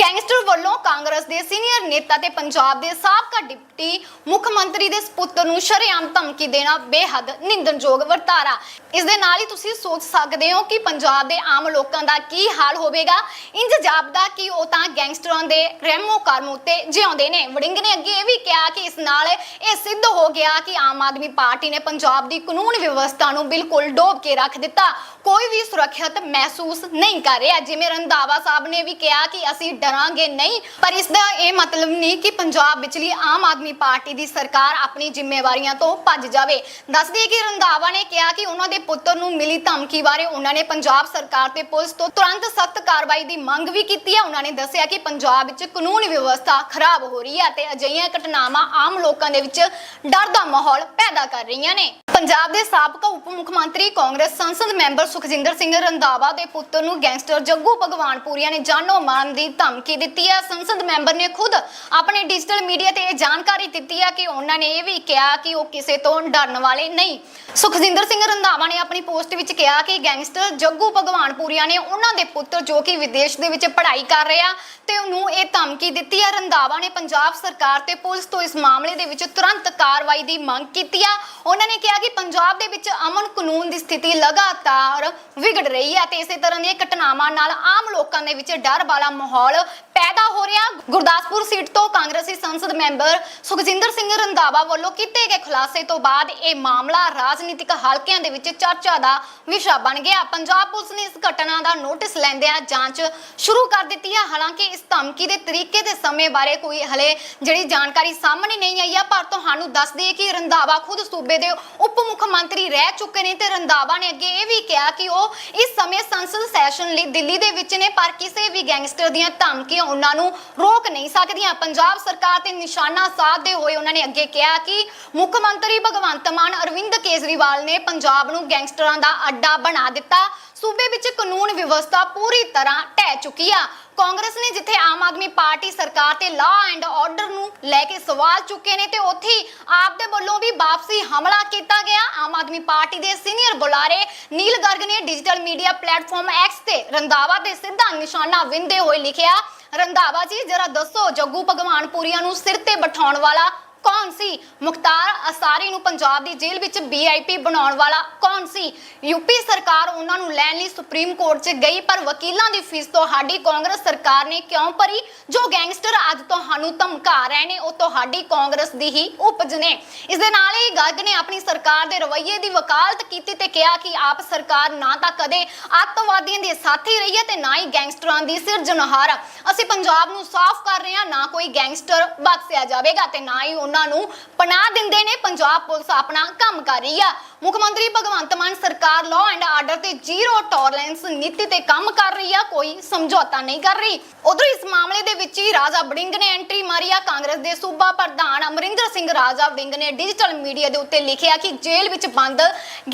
ਗੈਂਗਸਟਰ ਵੱਲੋਂ ਕਾਂਗਰਸ ਦੇ ਸੀਨੀਅਰ ਨੇਤਾ ਤੇ ਪੰਜਾਬ ਦੇ ਸਾਬਕਾ ਡਿਪਟੀ ਮੁੱਖ ਮੰਤਰੀ ਦੇ ਸਪੁੱਤਰ ਨੂੰ ਸ਼ਰੇਆਮ ਧਮਕੀ ਦੇਣਾ ਬੇਹੱਦ ਨਿੰਦਣਯੋਗ ਵਰਤਾਰਾ। ਇਸ ਦੇ ਨਾਲ ਹੀ ਤੁਸੀਂ ਸੋਚ ਸਕਦੇ ਹੋ ਕਿ ਪੰਜਾਬ ਦੇ ਆਮ ਲੋਕਾਂ ਦਾ ਕੀ ਹਾਲ ਹੋਵੇਗਾ? ਇੰਜ ਜਾਪਦਾ ਕਿ ਉਹ ਤਾਂ ਗੈਂਗਸਟਰਾਂ ਦੇ ਰਹਿਮੋ ਕਰਮ ਉੱਤੇ ਜਿਉਂਦੇ ਨੇ। ਵੜਿੰਗ ਨੇ ਅੱਗੇ ਇਹ ਵੀ ਕਿਹਾ ਕਿ ਇਸ ਨਾਲ ਇਹ ਸਿੱਧ ਹੋ ਗਿਆ ਕਿ ਆਮ ਆਦਮੀ ਪਾਰਟੀ ਨੇ ਪੰਜਾਬ ਦੀ ਕਾਨੂੰਨ ਵਿਵਸਥਾ ਨੂੰ ਬਿਲਕੁਲ ਡੋਬ ਕੇ ਰੱਖ ਦਿੱਤਾ। ਕੋਈ ਵੀ ਸੁਰੱਖਿਅਤ ਮਹਿਸੂਸ ਨਹੀਂ ਕਰ ਰਿਹਾ। ਜਿਵੇਂ ਰੰਧਾਵਾ ਸਾਹਿਬ ਨੇ ਵੀ ਕਿਹਾ ਕਿ ਅਸੀਂ ਡਰਾਂਗੇ ਨਹੀਂ, ਪਰ ਇਸ ਦਾ ਇਹ ਮਤਲਬ ਨਹੀਂ ਕਿ ਪੰਜਾਬ ਵਿਚਲੀ ਆਮ ਆਦਮੀ ਪਾਰਟੀ ਦੀ ਸਰਕਾਰ ਆਪਣੀ ਜ਼ਿੰਮੇਵਾਰੀਆਂ ਤੋਂ ਭੱਜ ਜਾਵੇ। ਦੱਸਦੀ ਦਈਏ ਕਿ ਰੰਧਾਵਾ ਨੇ ਕਿਹਾ ਕਿ ਉਹਨਾਂ ਦੇ ਪੁੱਤਰ ਨੂੰ ਮਿਲੀ ਧਮਕੀ ਬਾਰੇ ਉਹਨਾਂ ਨੇ ਪੰਜਾਬ ਸਰਕਾਰ ਤੇ ਪੁਲਿਸ ਤੋਂ ਤੁਰੰਤ ਸਖਤ ਕਾਰਵਾਈ ਦੀ ਮੰਗ ਵੀ ਕੀਤੀ ਹੈ। ਉਹਨਾਂ ਨੇ ਦੱਸਿਆ ਕਿ ਪੰਜਾਬ ਵਿੱਚ ਕਾਨੂੰਨ ਵਿਵਸਥਾ ਖਰਾਬ ਹੋ ਰਹੀ ਹੈ ਤੇ ਅਜਿਹੀਆਂ ਘਟਨਾਵਾਂ ਆਮ ਲੋਕਾਂ ਦੇ ਵਿੱਚ ਡਰ ਦਾ ਮਾਹੌਲ ਪੈਦਾ ਕਰ ਰਹੀਆਂ ਨੇ। ਪੰਜਾਬ ਦੇ ਸਾਬਕਾ ਉਪ ਮੁੱਖ ਮੰਤਰੀ ਕਾਂਗਰਸ ਸੰਸਦ ਮੈਂਬਰ ਸੁਖਜਿੰਦਰ ਸਿੰਘ ਰੰਧਾਵਾ ਦੇ ਪੁੱਤਰ ਨੂੰ ਗੈਂਗਸਟਰ ਜੱਗੂ ਭਗਵਾਨਪੁਰੀਆ ਨੇ ਜਾਨੋਂ ਮਾਰਨ ਦੀ ਧਮਕੀ ਦਿੱਤੀ ਹੈ। ਸੰਸਦ ਮੈਂਬਰ ਨੇ ਖੁਦ ਆਪਣੇ ਡਿਜੀਟਲ ਮੀਡੀਆ ਤੇ ਇਹ ਜਾਣਕਾਰੀ ਦਿੱਤੀ ਹੈ ਕਿ ਉਹਨਾਂ ਨੇ ਇਹ ਵੀ ਕਿਹਾ ਕਿ ਉਹ ਕਿਸੇ ਤੋਂ ਡਰਨ ਵਾਲੇ ਨਹੀਂ। ਸੁਖਜਿੰਦਰ ਸਿੰਘ ਰੰਧਾਵਾ ਨੇ ਆਪਣੀ ਪੋਸਟ ਵਿੱਚ ਕਿਹਾ ਕਿ ਗੈਂਗਸਟਰ ਜੱਗੂ ਭਗਵਾਨਪੁਰੀਆ ਨੇ ਉਹਨਾਂ ਦੇ ਪੁੱਤਰ ਜੋ ਕਿ ਵਿਦੇਸ਼ ਦੇ ਵਿੱਚ ਪੜ੍ਹਾਈ ਕਰ ਰਿਹਾ ਤੇ ਉਹਨੂੰ ਇਹ ਧਮਕੀ ਦਿੱਤੀ ਹੈ। ਰੰਧਾਵਾ ਨੇ ਪੰਜਾਬ ਸਰਕਾਰ ਤੇ ਪੁਲਿਸ ਤੋਂ ਇਸ ਮਾਮਲੇ ਦੇ ਵਿੱਚ ਤੁਰੰਤ ਕਾਰਵਾਈ ਦੀ ਮੰਗ ਕੀਤੀ ਆ। ਉਹਨਾਂ ਨੇ ਕਿਹਾ ਕਿ ਪੰਜਾਬ ਦੇ ਵਿੱਚ ਅਮਨ ਕਾਨੂੰਨ ਦੀ ਸਥਿਤੀ ਲਗਾਤਾਰ ਵਿਗੜ ਰਹੀ ਹੈ ਤੇ ਇਸੇ ਤਰ੍ਹਾਂ ਦੀਆਂ ਘਟਨਾਵਾਂ ਨਾਲ ਆਮ ਲੋਕਾਂ ਦੇ ਵਿੱਚ ਡਰ ਵਾਲਾ ਮਾਹੌਲ ਪੈਦਾ ਹੋ ਰਿਹਾ। ਗੁਰਦਾਸਪੁਰ ਸੀਟ ਤੋਂ ਕਾਂਗਰਸੀ ਸੰਸਦ ਮੈਂਬਰ ਸੁਖਜਿੰਦਰ ਸਿੰਘ ਰੰਧਾਵਾ ਵੱਲੋਂ ਕੀਤੇ ਗਏ ਖੁਲਾਸੇ ਤੋਂ ਬਾਅਦ ਇਹ ਮਾਮਲਾ ਰਾਜਨੀਤਿਕ ਹਲਕਿਆਂ ਦੇ ਵਿੱਚ ਚਰਚਾ ਦਾ ਵਿਸ਼ਾ ਬਣ ਗਿਆ। ਪੰਜਾਬ ਪੁਲਿਸ ਨੇ ਇਸ ਘਟਨਾ ਦਾ ਨੋਟਿਸ ਲੈਂਦਿਆਂ ਜਾਂਚ ਸ਼ੁਰੂ ਕਰ ਦਿੱਤੀ ਹੈ। ਹਾਲਾਂਕਿ ਇਸ ਧਮਕੀ ਦੇ ਤਰੀਕੇ ਤੇ ਸਮੇਂ ਬਾਰੇ ਕੋਈ ਹਲੇ ਜਿਹੜੀ ਜਾਣਕਾਰੀ ਸਾਹਮਣੇ ਨਹੀਂ ਆਈ ਹੈ, ਪਰ ਤੁਹਾਨੂੰ ਦੱਸ ਦਈਏ ਕਿ ਰੰਧਾਵਾ ਖੁਦ ਸੂਬੇ ਦੇ ਉਪ ਮੁੱਖ ਮੰਤਰੀ ਰਹਿ ਚੁੱਕੇ ਨੇ ਤੇ ਰੰਧਾਵਾ ਨੇ ਅੱਗੇ ਇਹ ਵੀ ਕਿਹਾ ਕਿ ਉਹ ਇਸ ਸਮੇਂ ਸੰਸਦ ਸੈਸ਼ਨ ਲਈ ਦਿੱਲੀ ਦੇ ਵਿੱਚ ਨੇ, ਪਰ ਕਿਸੇ ਵੀ ਗੈਂਗਸਟਰ ਦੀਆਂ ਧਮਕੀਆਂ ਉਹਨਾਂ ਨੂੰ ਰੋਕ ਨਹੀਂ ਸਕਦੀਆਂ। ਪੰਜਾਬ ਸਰਕਾਰ ਤੇ ਨਿਸ਼ਾਨਾ ਸਾਧਦੇ ਹੋਏ ਉਹਨਾਂ ਨੇ ਅੱਗੇ ਕਿਹਾ ਕਿ ਮੁੱਖ ਮੰਤਰੀ ਭਗਵੰਤ ਮਾਨ ਅਰਵਿੰਦ ਕੇਜਰੀਵਾਲ ਨੇ ਪੰਜਾਬ ਨੂੰ ਗੈਂਗਸਟਰਾਂ ਦਾ ਅੱਡਾ ਬਣਾ ਦਿੱਤਾ ਸੂਬੇ ਵਿੱਚ ਕਾਨੂੰਨ ਵਿਵਸਥਾ ਪੂਰੀ ਤਰ੍ਹਾਂ ਢਹਿ ਚੁੱਕੀ ਆ। ਕਾਂਗਰਸ ਨੇ ਜਿੱਥੇ ਆਮ ਆਦਮੀ ਪਾਰਟੀ ਸਰਕਾਰ ਤੇ ਲਾਅ ਐਂਡ ਆਰਡਰ ਨੂੰ ਲੈ ਕੇ ਸਵਾਲ ਚੁੱਕੇ ਨੇ ਤੇ ਉੱਥੇ ਆਪ ਦੇ ਵੱਲੋਂ ਵੀ ਵਾਪਸੀ ਹਮਲਾ ਕੀਤਾ ਗਿਆ। ਆਮ ਆਦਮੀ ਪਾਰਟੀ ਦੇ ਸੀਨੀਅਰ ਬੁਲਾਰੇ ਨੀਲ ਗਰਗ ਨੇ ਡਿਜੀਟਲ ਮੀਡੀਆ ਪਲੇਟਫਾਰਮ ਐਕਸ ਤੇ ਰੰਧਾਵਾ ਤੇ ਸਿੱਧਾ ਨਿਸ਼ਾਨਾ ਵਿੰਦੇ ਹੋਏ ਲਿਖਿਆ। ਰੰਧਾਵਾ ਜੀ, ਜਰਾ ਦੱਸੋ, ਜੱਗੂ ਭਗਵਾਨਪੁਰੀਆ ਨੂੰ ਸਿਰ ਤੇ ਬਿਠਾਉਣ ਵਾਲਾ ਕੌਣ ਸੀ? ਮੁਖਤਾਰ ਅਸਾਰੀ ਨੂੰ ਪੰਜਾਬ ਦੀ ਜੇਲ੍ਹ ਵਿੱਚ ਵੀਆਈਪੀ ਬਣਾਉਣ ਵਾਲਾ ਕੌਣ ਸੀ? ਯੂਪੀ ਸਰਕਾਰ ਉਹਨਾਂ ਨੂੰ ਲੈਣ ਲਈ ਸੁਪਰੀਮ ਕੋਰਟ 'ਚ ਗਈ, ਪਰ ਵਕੀਲਾਂ ਦੀ ਫੀਸ ਤੁਹਾਡੀ ਕਾਂਗਰਸ ਸਰਕਾਰ ਨੇ ਕਿਉਂ ਭਰੀ? ਜੋ ਗੈਂਗਸਟਰ ਅੱਜ ਤੁਹਾਨੂੰ ਧਮਕਾ ਰਹੇ ਨੇ, ਉਹ ਤੁਹਾਡੀ ਕਾਂਗਰਸ ਦੀ ਹੀ ਉਪਜ ਨੇ। ਇਸ ਦੇ ਨਾਲ ਹੀ ਗੱਗ ਨੇ ਆਪਣੀ ਸਰਕਾਰ ਦੇ ਰਵੱਈਏ ਦੀ ਵਕਾਲਤ ਕੀਤੀ ਤੇ ਕਿਹਾ ਕਿ ਆਪ ਸਰਕਾਰ ਨਾ ਤਾਂ ਕਦੇ ਅੱਤਵਾਦੀਆਂ ਦੇ ਸਾਥੀ ਰਹੀ ਹੈ ਤੇ ਨਾ ਹੀ ਗੈਂਗਸਟਰਾਂ ਦੀ ਸਿਰਜਣਹਾਰ। ਅਸੀਂ ਪੰਜਾਬ ਨੂੰ ਸਾਫ਼ ਕਰ ਰਹੇ ਹਾਂ, ਨਾ ਕੋਈ ਗੈਂਗਸਟਰ ਬਖਸ਼ਿਆ ਜਾਵੇਗਾ ਤੇ ਨਾ ਹੀ ਉਹਨਾਂ ਨੂੰ ਪਨਾਹ ਦਿੰਦੇ ਨੇ, ਪੰਜਾਬ ਪੁਲਿਸ ਆਪਣਾ ਕੰਮ ਕਰ ਰਹੀ ਆ। ਮੁੱਖ ਮੰਤਰੀ ਭਗਵੰਤ ਮਾਨ ਸਰਕਾਰ ਲਾਅ ਐਂਡ ਆਰਡਰ ਤੇ ਜ਼ੀਰੋ ਟੋਲਰੈਂਸ ਨੀਤੀ ਤੇ ਕੰਮ ਕਰ ਰਹੀ ਆ, ਕੋਈ ਸਮਝੌਤਾ ਨਹੀਂ ਕਰ ਰਹੀ। ਉਧਰ ਇਸ ਮਾਮਲੇ ਦੇ ਵਿੱਚ ਹੀ ਰਾਜਾ ਵੜਿੰਗ ਨੇ ਐਂਟਰੀ ਮਾਰੀ ਆ, ਕਾਂਗਰਸ ਦੇ ਸੂਬਾ ਪ੍ਰਧਾਨ ਅਮਰਿੰਦਰ ਸਿੰਘ ਰਾਜਾ ਵੜਿੰਗ ਨੇ ਡਿਜੀਟਲ ਮੀਡੀਆ ਦੇ ਉੱਤੇ ਲਿਖਿਆ ਕਿ ਜੇਲ੍ਹ ਵਿੱਚ ਬੰਦ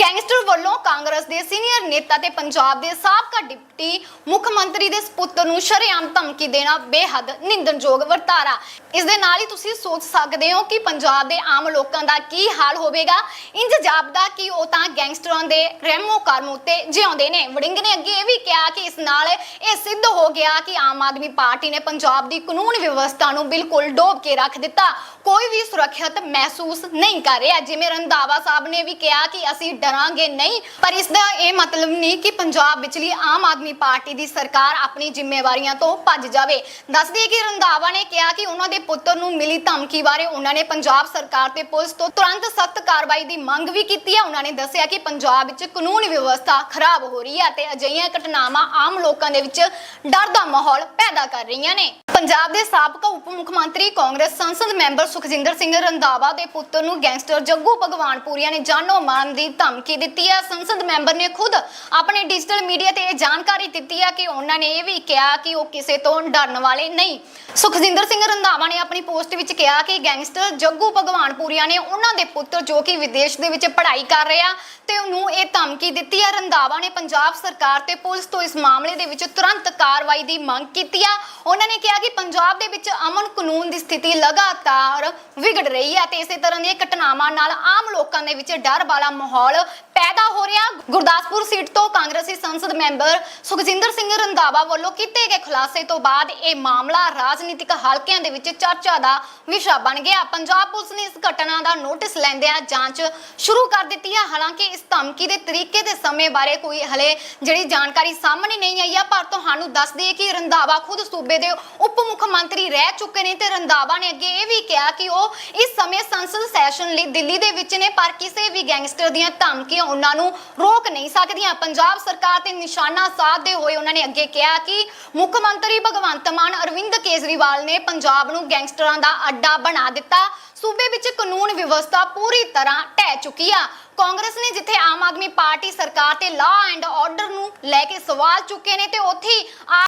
ਗੈਂਗਸਟਰ ਵੱਲੋਂ ਕਾਂਗਰਸ ਦੇ ਸੀਨੀਅਰ ਨੇਤਾ ਤੇ ਪੰਜਾਬ ਦੇ ਸਾਬਕਾ ਡਿਪਟੀ ਮੁੱਖ ਮੰਤਰੀ ਦੇ ਸਪੁੱਤਰ ਨੂੰ ਸ਼ਰੇਆਮ ਧਮਕੀ ਦੇਣਾ ਬੇਹੱਦ ਨਿੰਦਣਯੋਗ ਵਰਤਾਰਾ। ਇਸ ਦੇ ਨਾਲ ਹੀ ਤੁਸੀਂ ਸੋਚ ਸਕਦੇ ਹੋ ਕਿ ਪੰਜਾਬ ਦੇ ਆਮ ਲੋਕਾਂ ਦਾ ਕੀ ਹਾਲ ਹੋਵੇਗਾ? ਇੰਜ ਜਾਪਦਾ ਕਿ ਉਹ ਤਾਂ ਗੈਂਗਸਟਰਾਂ ਦੇ ਰਹਿਮੋ ਕਰਮ ਉੱਤੇ ਜਿਉਂਦੇ ਨੇ। ਵੜਿੰਗ ਨੇ ਅੱਗੇ ਇਹ ਵੀ ਕਿਹਾ ਕਿ ਇਸ ਨਾਲ ਇਹ ਸਿੱਧ ਹੋ ਗਿਆ ਕਿ ਆਮ ਆਦਮੀ ਪਾਰਟੀ ਨੇ ਪੰਜਾਬ ਦੀ ਕਾਨੂੰਨ ਵਿਵਸਥਾ ਨੂੰ ਬਿਲਕੁਲ ਡੋਬ ਕੇ ਰੱਖ ਦਿੱਤਾ। ਕੋਈ ਵੀ ਸੁਰੱਖਿਅਤ ਮਹਿਸੂਸ ਨਹੀਂ ਕਰ ਰਿਹਾ। ਜਿਵੇਂ ਰੰਧਾਵਾ ਸਾਹਿਬ ਨੇ ਵੀ ਕਿਹਾ ਕਿ ਅਸੀਂ ਡਰਾਂਗੇ ਨਹੀਂ, ਪਰ ਇਸ ਦਾ ਇਹ ਮਤਲਬ ਨਹੀਂ ਕਿ ਪੰਜਾਬ ਵਿਚਲੀ ਆਮ ਆਦਮੀ ਪਾਰਟੀ ਦੀ ਸਰਕਾਰ ਆਪਣੀ ਜ਼ਿੰਮੇਵਾਰੀਆਂ ਤੋਂ ਭੱਜ ਜਾਵੇ। ਦੱਸਦੀ ਦਈਏ ਕਿ ਰੰਧਾਵਾ ਨੇ ਕਿਹਾ ਕਿ ਉਹਨਾਂ ਦੇ ਪੁੱਤਰ ਨੂੰ ਮਿਲੀ ਧਮਕੀ ਬਾਰੇ ਉਹਨਾਂ ਨੇ ਪੰਜਾਬ ਸਰਕਾਰ ਤੇ ਪੁਲਿਸ ਤੋਂ ਤੁਰੰਤ ਸਖਤ ਕਾਰਵਾਈ ਦੀ ਮੰਗ ਵੀ ਕੀਤੀ ਹੈ। ਉਹਨਾਂ ਨੇ ਦੱਸਿਆ ਕਿ ਪੰਜਾਬ ਵਿੱਚ ਕਾਨੂੰਨ ਵਿਵਸਥਾ ਖਰਾਬ ਹੋ ਰਹੀ ਹੈ ਤੇ ਅਜਿਹੀਆਂ ਘਟਨਾਵਾਂ ਆਮ ਲੋਕਾਂ ਦੇ ਵਿੱਚ ਡਰ ਦਾ ਮਾਹੌਲ ਪੈਦਾ ਕਰ ਰਹੀਆਂ ਨੇ। ਪੰਜਾਬ ਦੇ ਸਾਬਕਾ ਉਪ ਮੁੱਖ ਮੰਤਰੀ ਕਾਂਗਰਸ ਸੰਸਦ ਮੈਂਬਰ ਸੁਖਜਿੰਦਰ ਸਿੰਘ ਰੰਧਾਵਾ ਦੇ ਪੁੱਤਰ ਨੂੰ ਗੈਂਗਸਟਰ ਜੱਗੂ ਭਗਵਾਨਪੁਰੀਆ ਨੇ ਜਾਨੋਂ ਮਾਰਨ ਦੀ ਧਮਕੀ ਦਿੱਤੀ ਹੈ। ਸੰਸਦ ਮੈਂਬਰ ਨੇ ਖੁਦ ਆਪਣੇ ਡਿਜੀਟਲ ਮੀਡੀਆ ਤੇ ਇਹ ਜਾਣਕਾਰੀ ਦਿੱਤੀ ਹੈ ਕਿ ਉਹਨਾਂ ਨੇ ਇਹ ਵੀ ਕਿਹਾ ਕਿ ਉਹ ਕਿਸੇ ਤੋਂ ਡਰਨ ਵਾਲੇ ਨਹੀਂ। ਸੁਖਜਿੰਦਰ ਸਿੰਘ ਰੰਧਾਵਾ ਨੇ ਆਪਣੀ ਪੋਸਟ ਵਿੱਚ ਕਿਹਾ ਕਿ ਗੈਂਗਸਟਰ ਜੱਗੂ ਭਗਵਾਨ ਭਗਵਾਨਪੁਰੀਆ ਨੇ ਉਹਨਾਂ ਦੇ ਪੁੱਤਰ ਜੋ ਕਿ ਵਿਦੇਸ਼ ਦੇ ਵਿੱਚ ਪੜ੍ਹਾਈ ਕਰ ਰਿਹਾ ਤੇ ਉਹਨੂੰ ਇਹ ਧਮਕੀ ਦਿੱਤੀ ਹੈ ਰੰਧਾਵਾ ਨੇ ਪੰਜਾਬ ਸਰਕਾਰ ਤੇ ਪੁਲਿਸ ਤੋਂ ਇਸ ਮਾਮਲੇ ਦੇ ਵਿੱਚ ਤੁਰੰਤ ਕਾਰਵਾਈ ਦੀ ਮੰਗ ਕੀਤੀ ਆ। ਉਹਨਾਂ ਨੇ ਕਿਹਾ ਕਿ ਪੰਜਾਬ ਦੇ ਵਿੱਚ ਅਮਨ ਕਾਨੂੰਨ ਦੀ ਸਥਿਤੀ ਲਗਾਤਾਰ ਵਿਗੜ ਰਹੀ ਹੈ ਤੇ ਇਸੇ ਤਰ੍ਹਾਂ ਦੀਆਂ ਘਟਨਾਵਾਂ ਨਾਲ ਆਮ ਲੋਕਾਂ ਦੇ ਵਿੱਚ ਡਰ ਵਾਲਾ ਮਾਹੌਲ ਪੈਦਾ ਹੋ ਰਿਹਾ। ਗੁਰਦਾਸਪੁਰ ਸੀਟ ਤੋਂ ਕਾਂਗਰਸੀ ਸੰਸਦ ਮੈਂਬਰ ਸੁਖਜਿੰਦਰ ਸਿੰਘ ਰੰਧਾਵਾ ਵੱਲੋਂ ਕੀਤੇ ਗਏ ਖੁਲਾਸੇ ਤੋਂ ਬਾਅਦ ਇਹ ਮਾਮਲਾ ਰਾਜਨੀਤਿਕ ਹਲਕਿਆਂ ਦੇ ਵਿੱਚ ਚਰਚਾ ਦਾ ਵਿਸ਼ਾ ਬਣ ਗਿਆ। ਪੰਜਾਬ ਪੁਲਿਸ ਨੇ ਇਸ ਘਟਨਾ ਦਾ ਨੋਟਿਸ ਲੈਂਦਿਆਂ ਜਾਂਚ ਸ਼ੁਰੂ ਕਰ ਦਿੱਤੀ ਹੈ। ਹਾਲਾਂਕਿ ਇਸ ਧਮਕੀ ਦੇ ਤਰੀਕੇ ਤੇ ਸਮੇਂ ਬਾਰੇ ਕੋਈ ਹਲੇ ਜਿਹੜੀ ਜਾਣਕਾਰੀ ਸਾਹਮਣੇ ਨਹੀਂ ਆਈ ਹੈ, ਪਰ ਤੁਹਾਨੂੰ ਦੱਸ ਦਈਏ ਕਿ ਰੰਧਾਵਾ ਖੁਦ ਸੂਬੇ ਦੇ ਉਪ ਮੁੱਖ ਮੰਤਰੀ ਰਹਿ ਚੁੱਕੇ ਨੇ ਤੇ ਰੰਧਾਵਾ ਨੇ ਅੱਗੇ ਇਹ ਵੀ ਕਿਹਾ ਕਿ ਉਹ ਇਸ ਸਮੇਂ ਸੰਸਦ ਸੈਸ਼ਨ ਲਈ ਦਿੱਲੀ ਦੇ ਵਿੱਚ ਨੇ, ਪਰ ਕਿਸੇ ਵੀ ਗੈਂਗਸਟਰ ਦੀਆਂ ਧਮਕੀਆਂ ਉਹਨਾਂ ਨੂੰ ਰੋਕ ਨਹੀਂ ਸਕਦੀਆਂ। ਪੰਜਾਬ ਸਰਕਾਰ ਤੇ ਨਿਸ਼ਾਨਾ ਸਾਧਦੇ ਹੋਏ ਉਹਨਾਂ ਨੇ ਅੱਗੇ ਕਿਹਾ ਕਿ ਮੁੱਖ ਮੰਤਰੀ ਭਗਵੰਤ ਮਾਨ ਅਰਵਿੰਦ ਕੇਜਰੀਵਾਲ ਨੇ ਪੰਜਾਬ ਨੂੰ ਗੈਂਗਸਟਰਾਂ ਦਾ ਅੱਡਾ ਬਣਾ ਦਿੱਤਾ। ਸੂਬੇ ਵਿੱਚ ਕਾਨੂੰਨ ਵਿਵਸਥਾ ਪੂਰੀ ਤਰ੍ਹਾਂ ਢਹਿ ਚੁੱਕੀ ਆ। ਕਾਂਗਰਸ ਨੇ ਜਿੱਥੇ ਆਮ ਆਦਮੀ ਪਾਰਟੀ ਸਰਕਾਰ ਤੇ ਲਾਅ ਐਂਡ ਆਰਡਰ ਨੂੰ ਲੈ ਕੇ ਸਵਾਲ ਚੁੱਕੇ ਨੇ ਤੇ ਉੱਥੇ